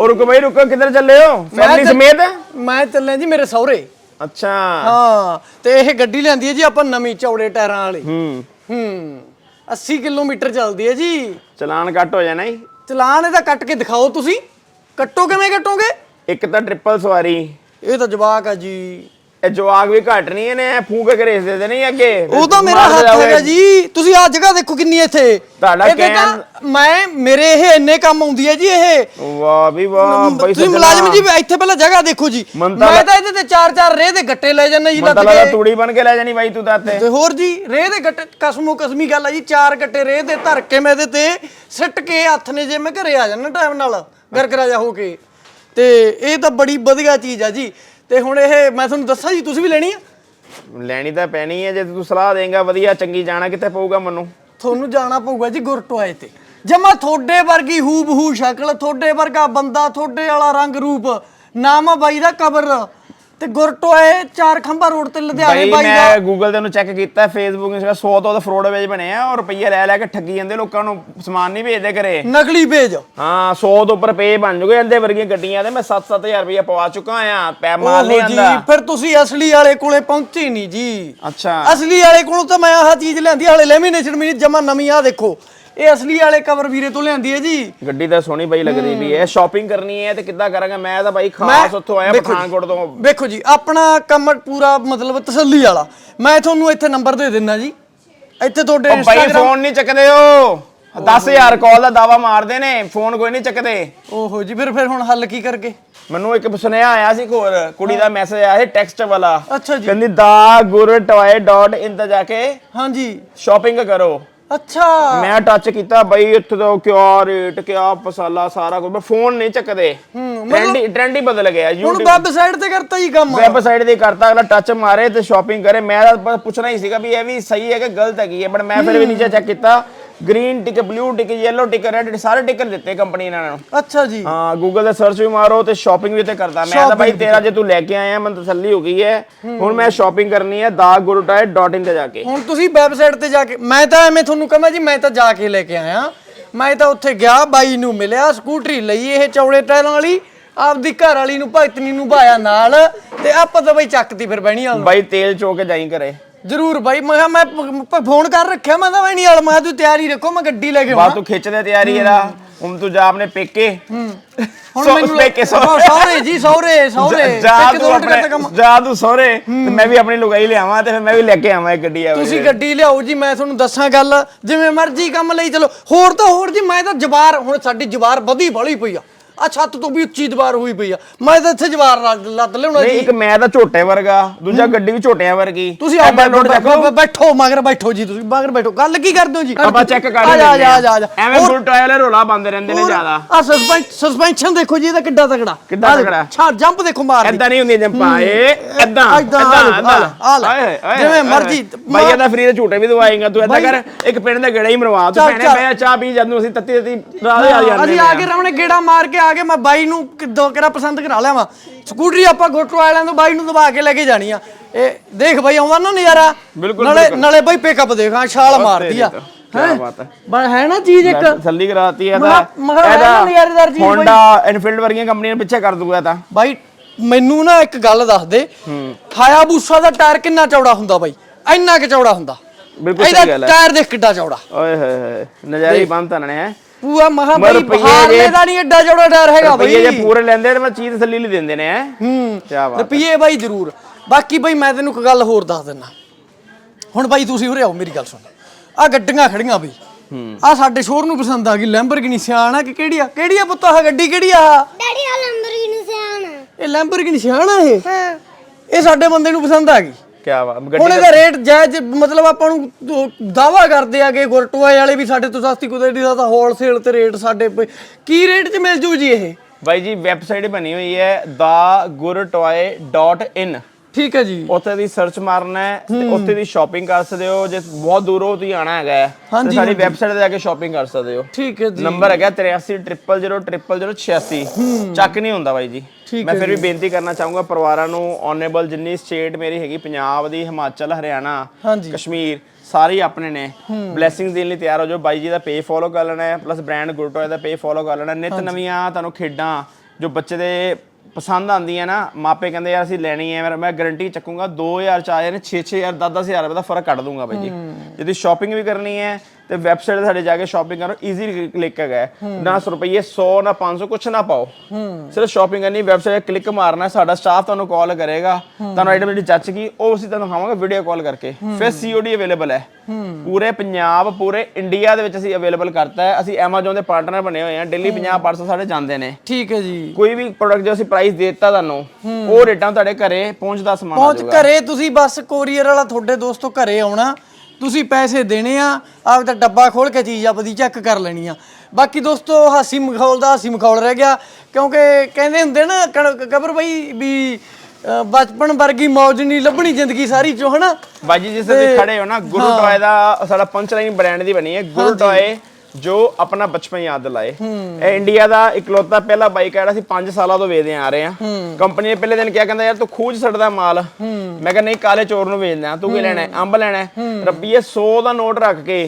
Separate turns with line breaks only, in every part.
ਉਹ ਰੁਕੋ ਬਾਈ ਰੁਕੋ ਕਿੱਧਰ ਚੱਲੇ ਹੋ
ਫੈਮਿਲੀ
ਸਮੇਤ
ਮੈਂ ਚੱਲਿਆ ਜੀ ਮੇਰੇ ਸਹੁਰੇ
ਅੱਛਾ
ਹਾਂ ਤੇ ਇਹ ਗੱਡੀ ਲੈਂਦੀ ਹੈ ਜੀ ਆਪਾਂ ਨਵੀਂ ਚੌੜੇ ਟਾਇਰਾਂ ਵਾਲੀ
ਹੂੰ
ਹੂੰ 80 ਕਿਲੋਮੀਟਰ ਚੱਲਦੀ ਹੈ ਜੀ
ਚਲਾਨ ਕੱਟ ਹੋ ਜਾਣਾ ਜੀ
ਚਲਾਨ ਇਹਦਾ ਕੱਟ ਕੇ ਦਿਖਾਓ ਤੁਸੀਂ ਕੱਟੋ ਕਿਵੇਂ ਕੱਟੋਗੇ
ਇੱਕ ਤਾਂ ਟ੍ਰਿਪਲ ਸਵਾਰੀ
ਇਹ ਤਾਂ ਜਵਾਕ ਆ ਜੀ
ਇਹ ਜਵਾਗ ਵੀ ਘਟ ਨਹੀਂ ਇਹਨੇ ਫੂਕ ਕੇ ਰੇਸ ਦੇ ਨਹੀਂ ਅੱਗੇ।
ਉਹ ਤਾਂ ਮੇਰਾ ਹੱਥ। ਹੈਗਾ ਜੀ। ਤੁਸੀਂ ਆਹ ਜਗ੍ਹਾ ਦੇਖੋ ਕਿੰਨੀ ਇੱਥੇ।
ਤੁਹਾਡਾ
ਤਾਂ
ਕਹਿਣ-
ਮੈਂ ਮੇਰੇ ਇਹ ਇੰਨੇ ਕੰਮ ਆਉਂਦੀ ਹੈ ਜੀ ਇਹ।
ਵਾਹ ਵੀ ਵਾਹ ਬਈ
ਤੁਸੀਂ ਮੁਲਾਜ਼ਮ ਜੀ ਇੱਥੇ ਪਹਿਲਾਂ ਜਗ੍ਹਾ ਦੇਖੋ ਜੀ।
ਤਾਂ
ਮੈਂ ਤਾਂ ਇਹਦੇ ਤੇ ਚਾਰ ਚਾਰ ਰੇਹ ਦੇ ਗੱਟੇ ਲੈ ਜਾਂਦੇ ਜੀ ਲੱਦ
ਮਤਲਬ
ਕੇ
ਤੂੜੀ ਬਣ ਕੇ ਲੈ ਜਾਣੀ ਬਾਈ ਤੂੰ ਤਾਂ ਇੱਥੇ।
ਤੇ ਹੋਰ ਜੀ ਰੇਹ ਦੇ ਗੱਟੇ ਕਸਮੋ ਕਸਮੀ ਗੱਲ ਆ ਜੀ ਚਾਰ ਗੱਟੇ ਰੇਹ ਦੇ ਧਰ ਕੇ ਮੈਂ ਇਹਦੇ ਤੇ ਸਿੱਟ ਕੇ ਹੱਥ ਨੇ ਜੇ ਮੈਂ ਘਰੇ ਆ ਜਾਣਾ ਟਾਈਮ ਨਾਲ ਗਰਗਰਾ ਜਾ ਹੋ ਕੇ। ਤੇ ਇਹ ਤਾਂ ਬੜੀ ਵਧੀਆ ਚੀਜ਼ ਆ ਜੀ। ਤੇ ਹੁਣ ਇਹ ਮੈਂ ਤੁਹਾਨੂੰ ਦੱਸਾਂ ਜੀ ਤੁਸੀਂ ਵੀ ਲੈਣੀ ਆ?
ਲੈਣੀ ਤਾਂ ਪੈਣੀ ਹੈ ਜੇ ਤੂੰ ਸਲਾਹ ਦੇਂਗਾ ਵਧੀਆ ਚੰਗੀ ਜਾਣਾ ਕਿੱਥੇ ਪਊਗਾ ਮੈਨੂੰ?
ਤੁਹਾਨੂੰ ਜਾਣਾ ਪਊਗਾ ਜੀ ਗੁਰਟੋਏ ਤੇ। ਜਮਾ ਤੁਹਾਡੇ ਵਰਗੀ ਹੂ ਬਹੂ ਸ਼ਕਲ ਤੁਹਾਡੇ ਵਰਗਾ ਬੰਦਾ ਤੁਹਾਡੇ ਵਾਲਾ ਰੰਗ ਰੂਪ ਨਾਮ ਆ ਬਾਈ ਦਾ ਕਬਰ ਤੇ ਗੁਰਟੋਏ ਚਾਰ ਖੰਭਾ ਰੋਡ ਤੇ ਲੁਧਿਆਣੇ
ਬਾਈ
ਦਾ
ਮੈਂ ਗੂਗਲ ਤੇ ਉਹਨੂੰ ਚੈੱਕ ਕੀਤਾ ਫੇਸਬੁੱਕ ਇੰਸਟਾ 100 ਤੋਂ ਫਰੋਡ ਵੇਜ ਬਣੇ ਆ ਔਰ ਰੁਪਈਆ ਲੈ ਲੈ ਕੇ ਠੱਗੀ ਜਾਂਦੇ ਲੋਕਾਂ ਨੂੰ ਸਮਾਨ ਨਹੀਂ ਭੇਜਦੇ ਘਰੇ।
ਨਕਲੀ ਪੇਜ
ਹਾਂ 100 ਤੋਂ ਉੱਪਰ ਪੇ ਬਣ ਜੂਗੇ ਇਹਦੇ ਵਰਗੀਆਂ ਗੱਡੀਆਂ ਤੇ ਮੈਂ 7-7000 ਰੁਪਈਆ ਪਵਾ ਚੁੱਕਾ ਆ ਪੈ ਮਾਲ ਨਹੀਂ
ਓਹੋ ਜੀ
ਆਂਦਾ।
ਫਿਰ ਤੁਸੀਂ ਅਸਲੀ ਵਾਲੇ ਕੋਲੇ ਪਹੁੰਚੇ ਨਹੀਂ ਜੀ।
ਅੱਛਾ।
ਅਸਲੀ ਵਾਲੇ ਕੋਲੋਂ ਤਾਂ ਮੈਂ ਆਹ ਚੀਜ਼ ਲਿਆਂਦੀ ਹਾਲੇ ਲੈਮੀਨੇਸ਼ਨ ਵੀ ਜਮਾ ਨਵੀਂ ਆ ਦੇਖੋ। ਇਹ ਅਸਲੀ ਵਾਲੇ ਕਵਰ ਵੀਰੇ ਤੋਂ ਲਿਆਂਦੀ ਹੈ ਜੀ।
ਗੱਡੀ ਤਾਂ ਸੋਹਣੀ ਬਾਈ ਲੱਗਦੀ ਵੀ ਹੈ। ਸ਼ਾਪਿੰਗ ਕਰਨੀ ਹੈ ਤੇ ਕਿੱਦਾਂ ਕਰਾਂਗਾ? ਮੈਂ ਤਾਂ ਬਾਈ ਖਾਸ ਉੱਥੋਂ ਆਇਆ
ਵੇਖੋ ਜੀ,
ਪਠਾਨਕੋਟ ਤੋਂ।
ਵੇਖੋ ਜੀ ਆਪਣਾ ਕੰਮ ਪੂਰਾ ਮਤਲਬ ਤਸੱਲੀ ਵਾਲਾ। ਮੈਂ ਤੁਹਾਨੂੰ ਇੱਥੇ ਨੰਬਰ ਦੇ ਦਿੰਦਾ ਜੀ। ਇੱਥੇ ਤੁਹਾਡੇ
ਉਹ ਬਾਈ ਫੋਨ ਨਹੀਂ ਚੱਕਦੇ ਹੋ 10000 ਕਾਲ ਦਾ ਦਾਵਾ ਮਾਰਦੇ ਨੇ। ਫੋਨ ਕੋਈ ਨਹੀਂ ਚੱਕਦੇ।
ਓਹੋ ਜੀ ਫਿਰ ਫਿਰ ਹੁਣ ਹੱਲ ਕੀ ਕਰਕੇ?
ਮੈਨੂੰ ਇੱਕ ਸੁਨੇਹਾ ਆਇਆ ਸੀ ਹੋਰ। ਕੁੜੀ ਦਾ ਮੈਸੇਜ ਆਇਆ ਸੀ ਟੈਕਸਟ ਵਾਲਾ।
ਅੱਛਾ ਜੀ।
ਕਹਿੰਦੀ ਦਾ ਗੁਰਟੋਏ.in ਤੇ ਜਾ ਕੇ
ਹਾਂਜੀ।
ਸ਼ਾਪਿੰਗ ਕਰੋ।
ਅੱਛਾ।
ਮੈਂ ਟੱਚ ਕੀਤਾ ਬਾਈ ਇੱਥੇ ਦਾ ਕਿਆ ਰੇਟ ਕਿਆ ਮਸਾਲਾ ਸਾਰਾ ਕੁਝ ਫੋਨ ਨਹੀਂ ਚੱਕਦੇ। ਟ੍ਰੈਂਡ ਹੀ ਟ੍ਰੈਂਡ ਹੀ ਬਦਲ ਗਿਆ।
ਹੁਣ ਵੈਬਸਾਈਟ ਤੇ ਕਰਤਾ ਜੀ ਕੰਮ।
ਵੈਬਸਾਈਟ ਤੇ ਕਰਤਾ ਅਗਲਾ ਟੱਚ ਮਾਰੇ ਤੇ ਸ਼ਾਪਿੰਗ ਕਰੇ। ਮੈਂ ਤਾਂ ਪੁੱਛਣਾ ਹੀ ਸੀਗਾ ਵੀ ਇਹ ਵੀ ਸਹੀ ਹੈ ਕਿ ਗਲਤ ਹੈਗੀ ਹੈ ਬਟ ਮੈਂ ਫਿਰ ਵੀ ਨੀਚੇ ਚੈੱਕ ਕੀਤਾ। Green tick blue tick yellow tick red ਸਾਰੇ ਟਿਕਰ ਦਿੱਤੇ ਕੰਪਨੀ ਇਹਨਾਂ ਨੂੰ।
ਅੱਛਾ ਜੀ।
ਹਾਂ ਗੂਗਲ ਤੇ ਸਰਚ ਵੀ ਮਾਰੋ ਤੇ ਸ਼ਾਪਿੰਗ ਵੀ ਤੇ ਕਰਦਾ। ਮੈਂ ਤਾਂ ਭਾਈ ਤੇਰਾ ਜੇ ਤੂੰ ਲੈ ਕੇ ਆਇਆ ਮੈਨੂੰ ਤਸੱਲੀ ਹੋ ਗਈ ਹੈ। ਹੁਣ ਮੈਂ ਸ਼ਾਪਿੰਗ ਕਰਨੀ ਹੈ dagurutai.in ਤੇ ਜਾ ਕੇ।
ਹੁਣ ਤੁਸੀਂ ਵੈਬਸਾਈਟ ਤੇ ਜਾ ਕੇ ਮੈਂ ਤਾਂ ਐਵੇਂ ਤੁਹਾਨੂੰ ਕਹਾਂ ਜੀ ਮੈਂ ਤਾਂ ਜਾ ਕੇ ਲੈ ਕੇ ਆਇਆ। ਮੈਂ ਤਾਂ ਉੱਥੇ ਗਿਆ ਬਾਈ ਨੂੰ ਮਿਲਿਆ ਸਕੂਟਰੀ ਲਈ ਇਹ ਚੌੜੇ ਟਾਇਰਾਂ ਵਾਲੀ ਆਪਦੀ ਘਰ ਵਾਲੀ ਨੂੰ ਭਗਤਨੀ ਨੂੰ ਭਾਇਆ ਨਾਲ ਤੇ ਆਪਾਂ ਤਾਂ ਬਈ ਚੱਕਤੀ ਫਿਰ ਬਹਿਣੀ ਵਾਲ
ਬਾਈ ਤੇਲ ਚੋ ਕੇ ਜਾਈ ਘਰੇ।
ਜਰੂਰ ਬਾਈ ਮੈਂ ਕਿਹਾ ਮੈਂ ਪ- ਪ- ਫੋਨ ਕਰ ਰੱਖਿਆ ਮੈਂ ਤਾਂ ਬਹਿਣੀ ਵਾਲ ਮੈਂ ਕਿਹਾ ਤੂੰ ਤਿਆਰੀ ਰੱਖੋ ਮੈਂ ਗੱਡੀ ਲੈ ਕੇ
ਬਾਤ
ਆਉਣਾ।
ਤੂੰ ਖਿੱਚ ਦੇ ਤਿਆਰੀ ਇਹਦਾ। ਹੁਣ ਤੂੰ ਜਾ ਆਪਣੇ ਪੇਕੇ।
ਹੁਣ
ਸੌ-
ਮੈਨੂੰ
ਪੇਕੇ
ਸਹੁਰੇ ਜੀ ਸਹੁਰੇ ਸਹੁਰੇ।
ਜਾ
ਇੱਕ
ਤੂੰ
ਦੋ
ਆਪਣੇ ਜਾ ਤੂੰ ਸਹੁਰੇ ਤੇ ਮੈਂ ਵੀ ਆਪਣੀ ਲੁਗਾਈ ਲਿਆਵਾਂ ਤੇ ਫਿਰ ਮੈਂ ਵੀ ਲੈ ਕੇ ਆਵਾਂ ਇੱਕ ਗੱਡੀ ਆ
ਤੁਸੀਂ ਗੱਡੀ ਲਿਆਓ ਜੀ ਮੈਂ ਤੁਹਾਨੂੰ ਦੱਸਾਂ ਗੱਲ। ਜਿਵੇਂ ਮਰਜ਼ੀ ਕੰਮ ਲਈ ਚਲੋ। ਹੋਰ ਤਾਂ ਹੋਰ ਜੀ ਮੈਂ ਤਾਂ ਜਵਾਰ ਹੁਣ ਸਾਡੀ ਜਵਾਰ ਵਧੀ ਬੜੀ ਪਈ ਆ। ਆ ਛੱਤ ਤੋਂ ਵੀ ਉੱਚੀ ਦੀਵਾਰ ਹੋਈ ਪਈ ਆ। ਮੈਂ ਤਾਂ ਇੱਥੇ ਜਵਾਰ ਲੱਦ- ਲੱਦ ਲਿਆਉਣਾ
ਨਹੀਂ
ਜੀ।
ਇੱਕ ਮੈਂ ਤਾਂ ਝੋਟੇ ਵਰਗਾ ਦੂਜਾ ਗੱਡੀ ਵੀ ਝੋਟਿਆਂ ਵਰਗੀ।
ਤੁਸੀਂ ਆਪ
ਨੋਟ ਦੇਖੋ।
ਬੈਠੋ ਮਗਰ ਬੈਠੋ ਜੀ ਤੁਸੀਂ ਮਗਰ ਬੈਠੋ। ਗੱਲ ਕੀ ਕਰਦੇ ਹੋ ਜੀ?
ਆਪਾਂ ਚੈੱਕ ਕਰ
ਆ ਜਾ ਆ ਜਾ ਆ ਜਾ, ਆ ਜਾ।
ਐਵੇਂ ਬੁਲਟ ਵਾਲੇ ਰੋਲਾ ਪਾਉਂਦੇ ਰਹਿੰਦੇ ਨੇ ਜ਼ਿਆਦਾ।
ਆ ਸਸਪੈਂਸ ਸਸਪੈਂਸ਼ਨ ਦੇਖੋ ਜੀ ਇਹਦਾ ਕਿੱਡਾ ਤਕੜਾ।
ਕਿੱਡਾ
ਆਹ ਦੇਖੋ,
ਤਕੜਾ?
ਛਾ ਜੰਪ ਦੇਖੋ ਮਾਰ
ਐਦਾਂ ਨਹੀਂ ਹੁੰਦੀਆਂ ਜੰਪਾਂ ਏ ਐਦਾਂ ਐਦਾਂ
ਆ ਲੈ, ਆ ਲੈ, ਜਿਵੇਂ। ਮਰਜ਼ੀ,
ਬਾਈ
ਮਾਰ-
ਇਹਦਾ ਫ੍ਰੀ ਦੇ ਝੂਟੇ ਵੀ ਦਵਾਏਗਾ ਤੂੰ ਐਦਾਂ
ਬਾਈ-
ਕਰ ਇੱਕ ਪਿੰਡ ਦਾ ਗੇੜਾ ਹੀ ਮਰਵਾ ਤੂੰ
ਚੱਲ,
ਭੈਣੇ
ਚੱਲ।
ਚਾਹ ਪੀ ਜਦੋਂ ਅਸੀਂ ਤੱਤੀ ਤੱਤੀ ਰਾਹ ਦੇ ਆ ਜਾਂਦੇ
ਅਸੀਂ ਆ ਕੇ ਰਮਣੇ ਗੇੜਾ ਮਾਰ ਕੇ ਆ ਗਏ ਮੈਂ ਬਾਈ ਨੂੰ ਕਿਦੋਂ ਕਿਹੜਾ ਪਸੰਦ ਕਰਾ ਲਿਆ ਵਾ ਸਕੂਟਰੀ ਆਪਾਂ ਗੋਟੋ ਵਾਲਿਆਂ ਤੋਂ ਬਾਈ ਨੂੰ ਦਬਾ ਕੇ ਲੈ ਕੇ ਜਾਣੀ ਆ। ਇਹ ਦੇਖ ਬਾਈ ਆਉਂਦਾ ਨਾ ਨਜ਼ਾਰਾ? ਨਾਲੇ। ਨਾਲੇ ਬਾਈ ਪਿਕਅਪ ਦੇਖ ਛਾਲ ਮਾਰਦੀ ਆ।
ਤਾਂ, ਬਾਤ ਹੈ।
ਨਾ ਚੀਜ਼ ਇੱਕ?
ਤਸੱਲੀ ਕਰਾਤੀ ਹੈ
ਨਾ ਨਜ਼ਾਰੇਦਾਰ ਚੀਜ਼।
ਹੋਂਡਾ ਇਨਫੀਲਡ ਵਰਗੀਆਂ ਕੰਪਨੀਆਂ ਨੂੰ ਪਿੱਛੇ ਕਰ ਦੂਗਾ ਤਾਂ।
ਬਾਈ ਮੈਨੂੰ ਨਾ ਇੱਕ ਗੱਲ ਦੱਸ ਦੇ। ਹਾਇਆਬੂਸਾ ਦਾ ਟਾਇਰ ਕਿੰਨਾ ਚੌੜਾ ਹੁੰਦਾ ਬਾਈ? ਇੰਨਾ ਕਿ ਚੌੜਾ ਹੁੰਦਾ।
ਬਿਲਕੁਲ ਸਹੀ
ਇਹਦਾ
ਗੱਲ ਹੈ।
ਟਾਇਰ ਦੇਖ ਕਿੱਡਾ ਚੌੜਾ।
ਓਏ ਹੋਏ ਹੋਏ ਨਜ਼ਾਰੇ ਹੀ ਬੰਦ ਤਨਣੇ ਹੈ
ਪੂਆ ਮਹਾ
ਮਰ
ਬਾਈ ਹਾਰਲੇ ਦਾ ਨਹੀਂ ਐਡਾ ਚੌੜਾ ਟਾਇਰ ਹੈਗਾ ਬਾਈ
ਰੁਪਈਏ ਜੇ ਪੂਰੇ ਲੈਂਦੇ ਤੇ ਮੈਂ ਚੀਜ਼ ਤਸੱਲੀ ਲਈ ਦਿੰਦੇ ਨੇ ਹੈ। ਕੀ ਬਾਤ
ਰੁਪਈਏ ਬਾਈ ਜ਼ਰੂਰ। ਬਾਕੀ ਬਾਈ ਮੈਂ ਤੈਨੂੰ ਇੱਕ ਗੱਲ ਹੋਰ ਦੱਸ ਦਿੰਦਾ। ਹੁਣ ਬਾਈ ਤੁਸੀਂ ਉਰੇ ਆਓ ਮੇਰੀ ਗੱਲ ਸੁਣ। ਆ ਗੱਡੀਆਂ ਖੜੀਆਂ ਬਈ। ਆ ਸਾਡੇ ਸ਼ੋਰ ਨੂੰ ਪਸੰਦ ਆ ਗਈ। ਲੈਂਬਰਗਿਨੀ ਸਿਆਣ ਆ ਕਿ ਕਿਹੜੀ ਆ? ਕਿਹੜੀ ਆ ਪੁੱਤ ਆ ਗੱਡੀ? ਕਿਹੜੀ ਆ?
ਡੈਡੀ ਆ ਲੰਬਰਗਿਨੀ ਸਿਆਣ
ਇਹ ਲੈਂਬਰਗਿਨੀ ਸਿਆਣ ਆ ਇਹ?
ਹਾਂ।
ਇਹ ਸਾਡੇ ਬੰਦੇ ਨੂੰ ਪਸੰਦ ਆ ਗਈ।
ਕੀ ਬਾਤ
ਹੁਣ ਇਹਦਾ ਰੇਟ ਜਾਇਜ਼ ਮਤਲਬ ਆਪਾਂ ਨੂੰ ਦਾਵਾ ਕਰਦੇ ਆਗੇ ਗੁਰਟੂਆ ਵਾਲੇ ਵੀ ਸਾਡੇ ਤੋਂ ਸਸਤੀ ਕੁਦਰਤੀ ਦਾ ਹੋਲਸੇਲ ਤੇ ਰੇਟ ਸਾਡੇ। ਕੀ ਰੇਟ 'ਚ ਮਿਲ ਜੂ ਜੀ ਇਹ?
ਬਾਈ ਜੀ ਵੈਬਸਾਈਟ ਬਣੀ ਹੋਈ ਹੈ thegurtoy.in
ਠੀਕ ਹੈ ਜੀ।
ਉੱਥੇ ਦੀ ਸਰਚ ਮਾਰਨਾ ਹੈ ਤੇ ਉੱਥੇ ਦੀ ਸ਼ਾਪਿੰਗ ਕਰ ਸਕਦੇ ਹੋ। ਜੇ ਬਹੁਤ ਦੂਰੋਂ ਤੁਸੀਂ ਆਣਾ ਹੈਗਾ ਤੇ ਸਾਡੀ ਵੈਬਸਾਈਟ ਤੇ ਜਾ ਕੇ ਸ਼ਾਪਿੰਗ ਕਰ ਸਕਦੇ ਹੋ।
ਠੀਕ ਹੈ ਜੀ।
ਨੰਬਰ ਹੈਗਾ 8300000086 ਚੱਕ ਨਹੀਂ ਹੁੰਦਾ ਬਾਈ ਜੀ। ਮੈਂ ਫਿਰ ਵੀ ਬੇਨਤੀ ਕਰਨਾ ਚਾਹੂੰਗਾ ਪਰਿਵਾਰਾਂ ਨੂੰ ਓਨੇਬਲ ਜਿੰਨੀ ਸਟੇਟ ਮੇਰੀ ਹੈਗੀ ਪੰਜਾਬ ਦੀ ਹਿਮਾਚਲ ਹਰਿਆਣਾ। ਕਸ਼ਮੀਰ ਸਾਰੇ ਆਪਣੇ ਨੇ। ਬਲੇਸਿੰਗਸ ਦੇਣ ਲਈ ਤਿਆਰ ਹੋ ਜਾਓ। ਬਾਈ ਜੀ ਦਾ ਪੇਜ ਫੋਲੋ ਕਰ ਲੈਣਾ ਹੈ ਪਲੱਸ ਬ੍ਰਾਂਡ ਗੁਰਟੋਏ ਦਾ ਪੇਜ ਫੋਲੋ ਕਰ ਲੈਣਾ ਨਿਤ ਨਵੀਆਂ ਤੁਹਾਨੂੰ ਖੇਡਾਂ ਜੋ ਬੱਚੇ ਦੇ ਪਸੰਦ ਆਉਂਦੀ ਹੈ ਨਾ ਮਾਪੇ ਕਹਿੰਦੇ ਯਾਰ ਅਸੀਂ ਲੈਣੀ ਹੈ ਮੈਂ- ਗਾਰੰਟੀ ਚੱਕੂੰਗਾ 2000 ਚ ਆ ਜਾਣੇ 6-6000 10-10000 ਰੁਪਏ ਦਾ ਫ਼ਰਕ ਕੱਢ ਦੂੰਗਾ ਬਾਈ ਜੀ। ਜੇ ਤੁਸੀਂ ਸ਼ਾਪਿੰਗ ਵੀ ਕਰਨੀ ਹੈ ਤੇ ਵੈਬਸਾਈਟ ਤੇ ਸਾਡੇ ਜਾ ਕੇ ਸ਼ਾਪਿੰਗ ਕਰੋ ਈਜ਼ੀ ਕਲਿੱਕ ਹੈਗਾ। ਨਾ ਸੌ ਰੁਪਏ 100 ਨਾ 500 ਕੁਛ ਨਾ ਪਾਓ। ਸਿਰਫ ਸ਼ਾਪਿੰਗ ਕਰਨੀ ਵੈਬਸਾਈਟ ਤੇ ਕਲਿੱਕ ਮਾਰਨਾ ਸਾਡਾ ਸਟਾਫ ਤੁਹਾਨੂੰ ਕਾਲ ਕਰੇਗਾ। ਤੁਹਾਨੂੰ ਆਈਟਮ ਜਿਹੜੀ ਜੱਚ ਗਈ ਉਹ ਅਸੀਂ ਤੁਹਾਨੂੰ ਦਿਖਾਵਾਂਗੇ ਵੀਡੀਓ ਕਾਲ ਕਰਕੇ। ਫਿਰ ਸੀਓਡੀ ਅਵੇਲੇਬਲ ਹੈ। ਪੂਰੇ ਪੰਜਾਬ ਪੂਰੇ ਇੰਡੀਆ ਦੇ ਵਿੱਚ ਅਸੀਂ ਅਵੇਲੇਬਲ ਕਰਤਾ ਹੈ। ਅਸੀਂ Amazon ਦੇ ਪਾਰਟਨਰ ਬਣੇ ਹੋਏ ਹਾਂ। ਦਿੱਲੀ 50 ਪਾਰਸਲ ਸਾਡੇ ਜਾਂਦੇ ਨੇ।
ਠੀਕ ਹੈ ਜੀ।
ਕੋਈ ਵੀ ਪ੍ਰੋਡਕਟ ਜੋ ਅਸੀਂ ਪ੍ਰਾਈਸ ਦਿੱਤਾ ਤੁਹਾਨੂੰ ਉਹ ਰੇਟਾਂ ਤੁਹਾਡੇ ਘਰੇ ਪਹੁੰਚਦਾ ਸਮਾਨ ਆ
ਪਹੁੰਚ ਘਰੇ ਤੁਸੀਂ ਬਸ ਕੋਰੀਅਰ ਵਾਲਾ ਤੁਹਾਡੇ ਦੋਸਤੋ ਘਰੇ ਆਉਣਾ। ਤੁਸੀਂ ਪੈਸੇ ਦੇਣੇ ਆ ਆਪ ਦਾ ਡੱਬਾ ਖੋਲ ਕੇ ਚੀਜ਼ ਆਪਦੀ ਚੈੱਕ ਕਰ ਲੈਣੀ ਆ। ਬਾਕੀ ਦੋਸਤੋ ਹਾਸੀ ਮਖੌਲ ਦਾ ਹਾਸੀ ਮਖੌਲ ਰਹਿ ਗਿਆ ਕਿਉਂਕਿ ਕਹਿੰਦੇ ਹੁੰਦੇ ਨਾ ਕਬਰ ਬਈ ਵੀ ਅ, ਬਚਪਨ ਵਰਗੀ ਮੌਜ ਨਹੀਂ ਲੱਭਣੀ ਜ਼ਿੰਦਗੀ ਸਾਰੀ ਚੋਂ ਹਨਾ?
ਬਾਜੀ ਜਿਸ ਤੇ ਖੜੇ ਹੋ ਨਾ ਗੁਰੂ ਟੋਏ ਦਾ ਸਾਡਾ ਪੰਚ ਲਾਈਨ ਬ੍ਰਾਂਡ ਦੀ ਬਣੀ ਹੈ ਗੁਰੂ ਟੋਏ ਜੋ ਆਪਣਾ ਬਚਪਨ ਯਾਦ ਦਿਲਾਏ ਇਹ ਇੰਡੀਆ ਦਾ ਇਕਲੌਤਾ ਪਹਿਲਾ ਬਾਈਕ ਹੈ ਜਿਹੜਾ ਅਸੀਂ 5 ਸਾਲਾਂ ਤੋਂ ਵੇਚਦੇ ਆ ਰਹੇ ਹਾਂ ਕੰਪਨੀ ਨੇ ਪਹਿਲੇ ਦਿਨ ਕਿਹਾ ਕਹਿੰਦਾ ਯਾਰ ਤੂੰ ਖੂਜ ਛੱਡਦਾ ਮਾਲ ਮੈਂ ਕਿਹਾ ਨਹੀਂ ਕਾਲੇ ਚੋਰ ਨੂੰ ਵੇਚਦਾ ਤੂੰ ਕੀ ਲੈਣਾ? ਅੰਬ ਲੈਣਾ? ਰੁਪਈਏ 100 ਦਾ ਨੋਟ ਰੱਖ ਕੇ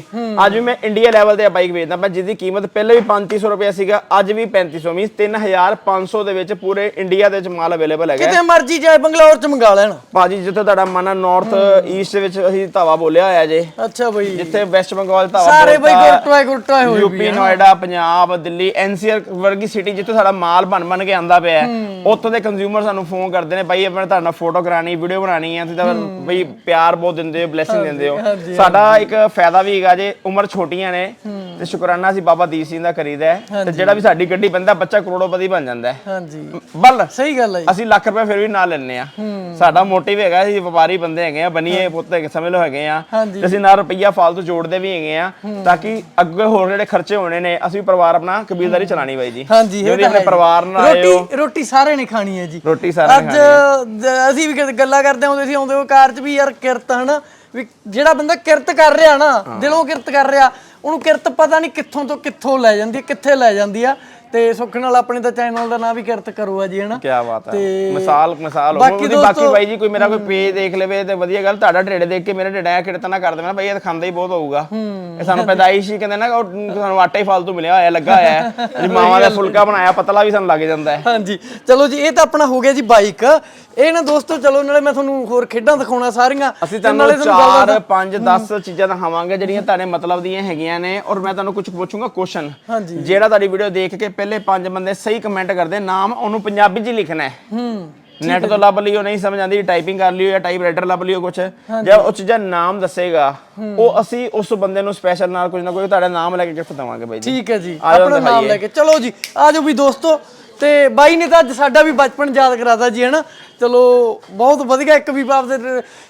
ਅੱਜ ਵੀ ਮੈਂ ਇੰਡੀਆ ਲੈਵਲ ਤੇ ਬਾਈਕ ਵੇਚਦਾ ਮੈਂ ਜਿਹਦੀ ਕੀਮਤ ਪਹਿਲੇ ਵੀ 3500 ਰੁਪਏ ਸੀਗਾ ਅੱਜ ਵੀ 3500 ਮੀਨਸ 3500 ਦੇ ਵਿੱਚ ਪੂਰੇ ਇੰਡੀਆ ਦੇ ਵਿੱਚ ਮਾਲ ਅਵੇਲੇਬਲ ਹੈਗਾ।
ਕਿਤੇ ਮਰਜ਼ੀ ਜਾਏ ਬੰਗਲੌਰ ਚ ਮੰਗਾ ਲੈਣ
ਭਾਜੀ ਜਿੱਥੇ ਤੁਹਾਡਾ ਮਨ ਆ ਨਾਰਥ ਈਸਟ ਵਿੱਚ ਅਸੀਂ ਧਾਵਾ ਬੋਲਿਆ ਹੋਇਆ ਜੇ
ਅੱਛਾ ਬਈ
ਜਿੱਥੇ ਵੈਸਟ ਬੰਗਾਲ ਧਾਵਾ
ਸਾਰੇ ਬਈ ਗੁਰਟੋਏ ਗੁਰਟੋਏ ਹੋਏ
ਯੂਪੀ ਨੋਇਡਾ ਪੰਜਾਬ ਦਿੱਲੀ ਐਨਸੀਆਰ ਵਰਗੀ ਸਿਟੀ ਜਿੱਥੇ ਸਾਡਾ ਮਾਲ ਬਣ ਬਣ ਕੇ ਆਂਦਾ ਪਿਆ ਉੱਥੋਂ ਦੇ ਕੰਜ਼ਿਊਮਰ ਸਾਨੂੰ ਫੋਨ ਕਰਦੇ ਨੇ ਬਾਈ ਆਪਣੇ ਤੁਹਾਡਾ ਫੋਟੋ ਕਰਾਣੀ ਵੀਡੀਓ ਬਣਾਣੀ ਹੈ ਤੁਸੀਂ ਤਾਂ ਬਈ ਪਿਆਰ ਬਹੁਤ ਦਿੰਦੇ ਹੋ ਬਲੇਸਿੰਗ ਦਿੰਦੇ ਹੋ। ਸਾਡਾ ਇੱਕ ਫਾਇਦਾ ਵੀ ਹੈਗਾ ਜੇ ਉਮਰ ਛੋਟੀਆਂ ਨੇ ਤੇ ਸ਼ੁਕਰਾਨਾ ਅਸੀਂ ਬਾਬਾ ਦੀਪ ਸਿੰਘ ਦਾ ਕਰੀਦਾ ਹੈ ਤੇ ਜਿਹੜਾ ਵੀ ਸਾਡੀ ਗੱਡੀ ਬੰਦਾ ਬੱਚਾ ਕਰੋੜੋਪਤੀ ਬਣ ਜਾਂਦਾ ਹੈ।
ਹਾਂਜੀ।
ਬਲ
ਸਹੀ ਗੱਲ ਹੈ
ਅਸੀਂ ਲੱਖ ਰੁਪਏ ਫਿਰ ਵੀ ਨਾਲ ਲੈਣੇ ਆ ਸਾਡਾ ਮੋਟਿਵ ਹੈਗਾ ਅਸੀਂ ਵਪਾਰੀ ਬੰਦੇ ਹੈਗੇ ਆ ਬਣੀਏ ਪੁੱਤ ਹੈਗੇ ਸਮਝ ਲਓ ਹੈਗੇ ਆ ਅਸੀਂ ਨਾਲ ਰੁਪਈਆ ਫਾਲਤੂ ਜੋੜਦੇ ਵੀ ਹੈਗੇ ਆ ਤਾਂ ਕਿ ਅੱਗੇ ਹੋਰ ਜਿਹੜੇ ਖਰਚੇ ਹੋਣੇ ਨੇ ਅਸੀਂ ਪਰਿਵਾਰ ਆਪਣਾ ਕਬੀਲਦਾਰੀ ਚਲਾਣੀ ਬਾਈ ਜੀ।
ਹਾਂਜੀ ਇਹ
ਜੇ ਤੁਸੀਂ
ਤਾਂ
ਆਪਣੇ
ਹੈ।
ਪਰਿਵਾਰ ਨਾਲ ਆਏ ਹੋ।
ਰੋਟੀ ਰੋਟੀ ਸਾਰੇ ਨੇ ਖਾਣੀ ਹੈ ਜੀ।
ਰੋਟੀ ਸਾਰਿਆਂ ਨੇ
ਅੱਜ ਅਸੀਂ ਵੀ ਕਦੇ ਗੱਲਾਂ ਕਰਦੇ ਹੁੰਦੇ ਸੀ ਆਉਂਦੇ ਉਹ ਕਾਰ 'ਚ ਵੀ ਯਾਰ ਕਿਰਤ ਹਨਾ ਵੀ ਜਿਹੜਾ ਬੰਦਾ ਕਿਰਤ ਕਰ ਰਿਹਾ ਨਾ ਦਿਲੋਂ ਕਿਰਤ ਕਰ ਰਿਹਾ ਉਹਨੂੰ ਕਿਰਤ ਪਤਾ ਨਹੀਂ ਕਿੱਥੋਂ ਤੋਂ ਕਿੱਥੋਂ ਲੈ ਜਾਂਦੀ ਹੈ ਕਿੱਥੇ ਲੈ ਜਾਂਦੀ ਆ। ਤੇ ਸੁੱਖ ਨਾਲ ਆਪਣੇ ਤਾਂ ਚੈਨਲ ਦਾ ਨਾਂ ਵੀ ਕਿਰਤ ਕਰੋ ਆ ਜੀ ਹਨਾ?
ਕੀ ਬਾਤ ਹੈ
ਤੇ
ਮਿਸਾਲ ਮਿਸਾਲ
ਬਾਕੀ
ਬਾਕੀ ਬਾਈ ਜੀ ਕੋਈ ਮੇਰਾ ਕੋਈ ਪੇਜ ਦੇਖ ਲਵੇ ਤੇ ਵਧੀਆ ਗੱਲ ਤੁਹਾਡਾ ਢੇੜੇ ਦੇਖ ਕੇ ਮੇਰੇ ਢੇੜਾ ਕਿਰਤ ਨਾ ਕਰ ਦੇਣਾ ਬਾਈ ਇਹ ਖਾਂਦਾ ਹੀ ਬਹੁਤ ਹੋਊਗਾ। ਇਹ ਸਾਨੂੰ ਪੈਦਾਇਸ਼ ਹੀ ਕਹਿੰਦੇ ਨਾ ਉਹ ਸਾਨੂੰ ਆਟਾ ਹੀ ਫਾਲਤੂ ਮਿਲਿਆ ਹੋਇਆ ਲੱਗਾ ਹੋਇਆ ਜੀ ਮਾਵਾਂ ਦਾ ਫੁਲਕਾ ਬਣਾਇਆ ਪਤਲਾ ਵੀ ਸਾਨੂੰ ਲੱਗ ਜਾਂਦਾ ਹੈ।
ਹਾਂਜੀ। ਚਲੋ ਜੀ ਇਹ ਤਾਂ ਆਪਣਾ ਹੋ ਗਿਆ ਜੀ ਬਾਈਕ ਇਹ ਨਾ ਦੋਸਤੋ ਚਲੋ ਨਾਲੇ ਮੈਂ ਤੁਹਾਨੂੰ ਹੋਰ ਖੇਡਾਂ ਦਿਖਾਉਣਾ ਸਾਰੀਆਂ
ਅਸੀਂ ਤੁਹਾਨੂੰ
ਨਾਲੇ ਤੁਹਾਨੂੰ ਗੱਲ
4 5 10 ਚੀਜ਼ਾਂ ਦਿਖਾਵਾਂਗੇ ਜਿਹੜੀਆਂ ਤੁਹਾਡੇ ਮਤਲਬ ਦੀਆਂ ਹੈਗੀਆਂ ਨੇ ਔਰ ਮੈਂ ਤੁਹਾਨੂੰ ਕੁਝ ਪੁੱਛੂੰਗਾ ਕੁਐਸਚਨ। ਜਿਹੜਾ ਤੁਹਾਡੀ ਵੀਡੀਓ ਦੇਖ ਕੇ ਪਹਿਲੇ ਪੰਜ ਬੰਦੇ ਸਹੀ ਕਮੈਂਟ ਕਰਦੇ ਨਾਮ ਉਹਨੂੰ ਪੰਜਾਬੀ 'ਚ ਹੀ ਲਿਖਣਾ ਹੈ।
ਹੂੰ
ਨੈਟ ਤੋਂ ਲੱਭ ਲਿਓ ਨਹੀਂ ਸਮਝ ਆਂਦੀ ਟਾਈਪਿੰਗ ਕਰ ਲਿਓ ਜਾਂ ਟਾਈਪ ਰਾਈਟਰ ਲੱਭ ਲਿਓ ਕੁਝ ਜਾਂ ਉਹ ਚੀਜ਼ਾਂ ਨਾਮ ਦੱਸੇਗਾ ਉਹ ਅਸੀਂ ਉਸ ਬੰਦੇ ਨੂੰ ਸਪੈਸ਼ਲ ਨਾਲ ਕੁਝ ਨਾ ਕੋਈ ਤੁਹਾਡਾ ਨਾਮ ਲੈ ਕੇ ਗਿਫਟ ਦਵਾਂਗੇ ਬਾਈ ਜੀ।
ਠੀਕ ਹੈ ਜੀ ਆਪਣਾ ਨਾਮ। ਲੈ ਕੇ ਚਲੋ ਜੀ ਆ ਜਾਓ ਵੀ ਦੋਸਤੋ ਤੇ ਬਾਈ ਨੇ ਤਾਂ ਅੱਜ ਸਾਡਾ ਵੀ ਬਚਪਨ ਯਾਦ ਕਰਾਤਾ ਜੀ ਹਨਾ? ਚਲੋ ਬਹੁਤ ਵਧੀਆ ਇੱਕ ਵੀ ਬਾਪ ਦੇ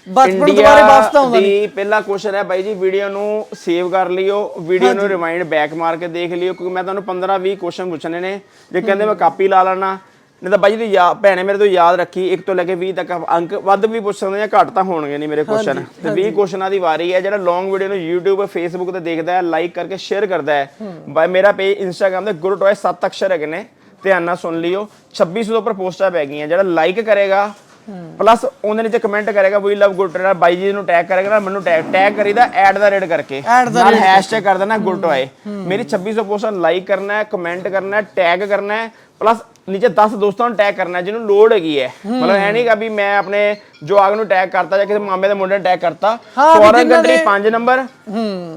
ਬਚਪਨ ਦੁਬਾਰੇ ਵਾਸਤਾ ਆਉਂਦਾ ਨਹੀਂ।
ਪਹਿਲਾ ਕੁਐਸਚਨ ਹੈ ਬਾਈ ਜੀ ਵੀਡੀਓ ਨੂੰ ਸੇਵ ਕਰ ਲਿਓ ਵੀਡੀਓ ਨੂੰ ਰਿਮਾਈਂਡ ਬੈਕ ਮਾਰ ਕੇ ਦੇਖ ਲਿਓ ਕਿਉਂਕਿ ਮੈਂ ਤੁਹਾਨੂੰ 15 20 ਕੁਐਸਚਨ ਪੁੱਛਣੇ ਨੇ। ਜੇ ਕਹਿੰਦੇ ਮੈਂ ਕਾਪੀ ਲਾ ਲੈਣਾ ਨਹੀਂ ਤਾਂ ਬਾਈ ਜੀ ਭੈਣੇ ਮੇਰੇ ਤੋਂ ਯਾਦ ਰੱਖੀ 1 ਤੋਂ ਲੈ ਕੇ 20 ਤੱਕ ਅੰਕ ਵੱਧ ਵੀ ਪੁੱਛ ਸਕਦੇ ਜਾਂ ਘੱਟ ਤਾਂ ਹੋਣਗੇ ਨਹੀਂ ਮੇਰੇ ਕੁਐਸਚਨ ਤੇ 20 ਕੁਐਸਚਨਾਂ ਦੀ ਵਾਰੀ ਹੈ ਜਿਹੜਾ ਲੌਂਗ ਵੀਡੀਓ ਨੂੰ YouTube Facebook ਤੇ ਦੇਖਦਾ ਹੈ ਲਾਈਕ ਕਰਕੇ ਸ਼ੇਅਰ ਕਰਦਾ ਹੈ। ਬਾਈ ਮੇਰਾ ਪੇਜ Instagram ਤੇ ਗੁਰੂ ਟੋਏ 7 ਅਕਸ਼ਰ ਹੈਗੇ ਨੇ। ਧਿਆਨ ਨਾਲ ਸੁਣ ਲਿਓ। 2600 ਤੋਂ ਉੱਪਰ ਪੋਸਟਾਂ ਪੈ ਗਈਆਂ ਜਿਹੜਾ ਲਾਈਕ ਕਰੇਗਾ ਪਲੱਸ ਉਹਦੇ ਨੀਚੇ ਕਮੈਂਟ ਕਰੇਗਾ ਵੀ ਲਵ ਗੁੱਡ ਨਾਲ ਬਾਈ ਜੀ ਨੂੰ ਟੈਗ ਕਰੇਗਾ ਨਾਲ ਮੈਨੂੰ ਟੈਗ ਟੈਗ ਕਰੀਦਾ ਐਡ ਦਾ ਰੇਡ ਕਰਕੇ। ਨਾਲ ਹੈਸ਼ਟੈਗ ਕਰ ਦੇਣਾ ਗੁੱਡ ਟੋਏ ਮੇਰੀ 2600 ਪੋਸਟਾਂ ਲਾਈਕ ਕਰਨਾ ਹੈ ਕਮੈਂਟ ਕਰਨਾ ਹੈ ਟੈਗ ਕਰਨਾ ਹੈ ਪਲੱਸ ਨੀਚੇ 10 ਦੋਸਤਾਂ ਨੂੰ ਟੈਗ ਕਰਨਾ ਹੈ ਜਿਹਨੂੰ ਲੋੜ ਹੈਗੀ ਹੈ। ਮਤਲਬ ਐ ਨਹੀਂਗਾ ਵੀ ਮੈਂ ਆਪਣੇ ਜਵਾਗ ਨੂੰ ਟੈਗ ਕਰਤਾ ਜਾਂ ਕਿਸੇ ਮਾਮੇ ਦੇ ਮੁੰਡੇ ਨੂੰ ਟੈਗ ਕਰਤਾ।
ਹਾਂ,
ਫੋਰਨ ਕੰਟਰੀ
ਦੇ-
5 ਨੰਬਰ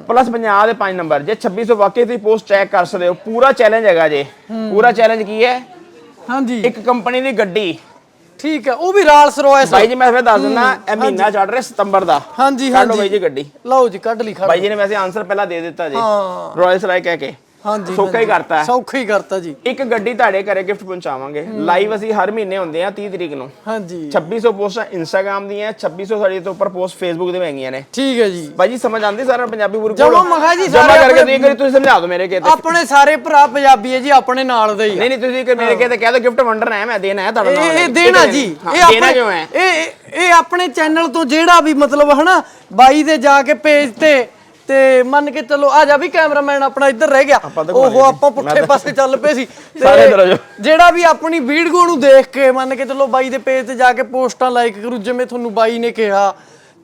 ਪਲੱਸ 50 ਦੇ 5 ਨੰਬਰ। ਜੇ 2600 ਵਾਕਈ ਤੁਸੀਂ ਪੋਸਟ ਟੈਗ ਕਰ ਸਕਦੇ ਹੋ। ਪੂਰਾ ਚੈਲੰਜ ਹੈਗਾ ਜੇ। ਪੂਰਾ ਚੈਲੰਜ ਕੀ ਹੈ?
ਹਾਂਜੀ।
ਇੱਕ ਕੰਪਨੀ ਦੀ ਗੱਡੀ।
ਠੀਕ ਹੈ ਉਹ ਵੀ ਰਾਲਸ ਰੋਇਸ
ਬਾਈ ਜੀ ਮੈਂ ਫਿਰ ਦੱਸ ਦਿੰਦਾ ਇਹ ਮਹੀਨਾ ਚੱਲ ਰਿਹਾ ਸਤੰਬਰ ਦਾ।
ਹਾਂਜੀ
ਕੱਢ ਲਓ
ਹਾਂਜੀ।
ਬਾਈ ਜੀ ਗੱਡੀ।
ਲਓ ਜੀ ਕੱਢ ਲਈ ਖੜ
ਬਾਈ ਜੀ ਨੇ ਵੈਸੇ ਆਨਸਰ ਪਹਿਲਾਂ ਦੇ ਦਿੱਤਾ ਜੀ।
ਹਾਂ।
ਰਾਇਲ ਸਰਾਏ ਕਹਿ ਕੇ।
ਹਾਂਜੀ
ਸੌਖਾ ਹੀ ਕਰਤਾ ਹੈ।
ਸੌਖਾ ਹੀ ਕਰਤਾ ਜੀ।
ਇੱਕ ਗੱਡੀ ਤੁਹਾਡੇ ਘਰੇ ਗਿਫਟ ਪਹੁੰਚਾਵਾਂਗੇ। ਲਾਈਵ ਅਸੀਂ ਹਰ ਮਹੀਨੇ ਹੁੰਦੇ ਆ 30 ਤਰੀਕ ਨੂੰ।
ਹਾਂਜੀ।
2600 ਪੋਸਟਾਂ ਇੰਸਟਾਗ੍ਰam ਦੀਆਂ 2600 ਸਾਡੀ ਤੋਂ ਉੱਪਰ ਪੋਸਟ ਫੇਸਬੁੱਕ ਦੇ ਹੈਗੀਆਂ ਨੇ।
ਠੀਕ ਹੈ ਜੀ।
ਬਾਈ ਜੀ ਸਮਝ ਆਉਂਦੀ ਸਾਰਾ ਪੰਜਾਬੀ ਪੂਰੀ
ਜਮਾਂ ਮਖਾ ਜੀ
ਜਮਾ
ਸਾਰੇ
ਕਰਕੇ ਤੁਸੀਂ ਕਰੀ ਤੁਸੀਂ ਸਮਝਾ ਦਿਓ ਮੇਰੇ ਕਿਤੇ।
ਆਪਣੇ ਸਾਰੇ ਭਰਾ ਪੰਜਾਬੀ ਹੈ ਜੀ ਆਪਣੇ ਨਾਲ ਦੇ ਹੀ ਆ।
ਨਹੀਂ ਨਹੀਂ ਤੁਸੀਂ ਕਿ ਮੇਰੇ ਕਿਤੇ ਕਹਿ ਦਿਓ ਗਿਫਟ ਵੰਡਣਾ ਹੈ ਮੈਂ ਦੇਣਾ ਹੈ ਤੁਹਾਡਾ
ਇਹ ਇਹ। ਦੇਣਾ ਜੀ। ਇਹ
ਦੇਣਾ
ਆਪਣੇ
ਕਿਉਂ ਹੈ?
ਇਹ ਇਹ- ਇਹ ਆਪਣੇ ਚੈਨਲ ਤੋਂ ਜਿਹੜਾ ਵੀ ਮਤਲਬ ਹਨਾ ਬਾਈ ਦੇ ਜਾ ਕੇ ਪੇਜ ਤੇ ਤੇ ਮੰਨ ਕੇ ਚੱਲੋ ਆ ਜਾ ਵੀ ਕੈਮਰਾਮੈਨ ਆਪਣਾ ਇੱਧਰ ਰਹਿ ਗਿਆ। ਉਹ ਆਪਾਂ ਪੁੱਠੇ ਪਾਸੇ ਚੱਲ ਪਏ ਸੀ। ਤੇ। ਜਿਹੜਾ ਵੀ ਆਪਣੀ ਵੀਡੀਓ ਨੂੰ ਦੇਖ ਕੇ ਮੰਨ ਕੇ ਚੱਲੋ ਬਾਈ ਦੇ ਪੇਜ ਤੇ ਜਾ ਕੇ ਪੋਸਟਾਂ ਲਾਈਕ ਕਰੂ ਜਿਵੇਂ ਤੁਹਾਨੂੰ ਬਾਈ ਨੇ ਕਿਹਾ।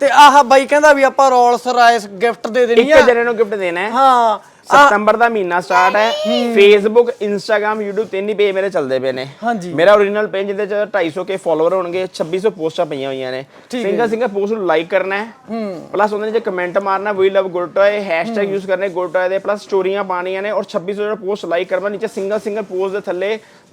ਤੇ ਆਹ ਬਾਈ ਕਹਿੰਦਾ ਵੀ ਆਪਾਂ ਰੋਲਸ ਰਾਇਸ ਗਿਫਟ ਦੇ ਦੇਣੀ
ਇੱਕ
ਆ।
ਜਣੇ ਨੂੰ ਗਿਫਟ ਦੇਣਾ ਹੈ।
ਹਾਂ।
ਸਤੰਬਰ ਦਾ ਮਹੀਨਾ ਸਟਾਰਟ ਹੈ। ਫੇਸਬੁੱਕ ਇੰਸਟਾਗ੍ਰam YouTube ਤਿੰਨ ਹੀ ਪੇਜ ਮੇਰੇ ਚੱਲਦੇ ਪਏ ਨੇ।
ਹਾਂਜੀ।
ਮੇਰਾ ਓਰੀਜਨਲ ਪੇਜ ਜਿਹਦੇ ਚ 250 ਕੇ ਫਾਲੋਅਰ ਹੋਣਗੇ 2600 ਪੋਸਟਾਂ ਪਈਆਂ ਹੋਈਆਂ ਨੇ। ਸਿੰਗਲ ਸਿੰਗਲ ਪੋਸਟ ਨੂੰ ਲਾਈਕ ਕਰਨਾ ਹੈ। ਪਲੱਸ ਉਹਦੇ ਵਿੱਚ ਕਮੈਂਟ ਮਾਰਨਾ ਵੀ love good toy hashtag use ਕਰਨੇ ਗੁੱਡ ਟॉय ਦੇ। ਪਲੱਸ ਸਟੋਰੀਆਂ ਪਾਣੀਆਂ ਨੇ ਔਰ 2600 ਜਿਹੜਾ ਪੋਸਟ ਲਾਈਕ ਕਰਨਾ ਨੀਚੇ ਸਿੰਗਲ ਸਿੰਗਲ ਪੋਸਟ ਦੇ ਥੱਲੇ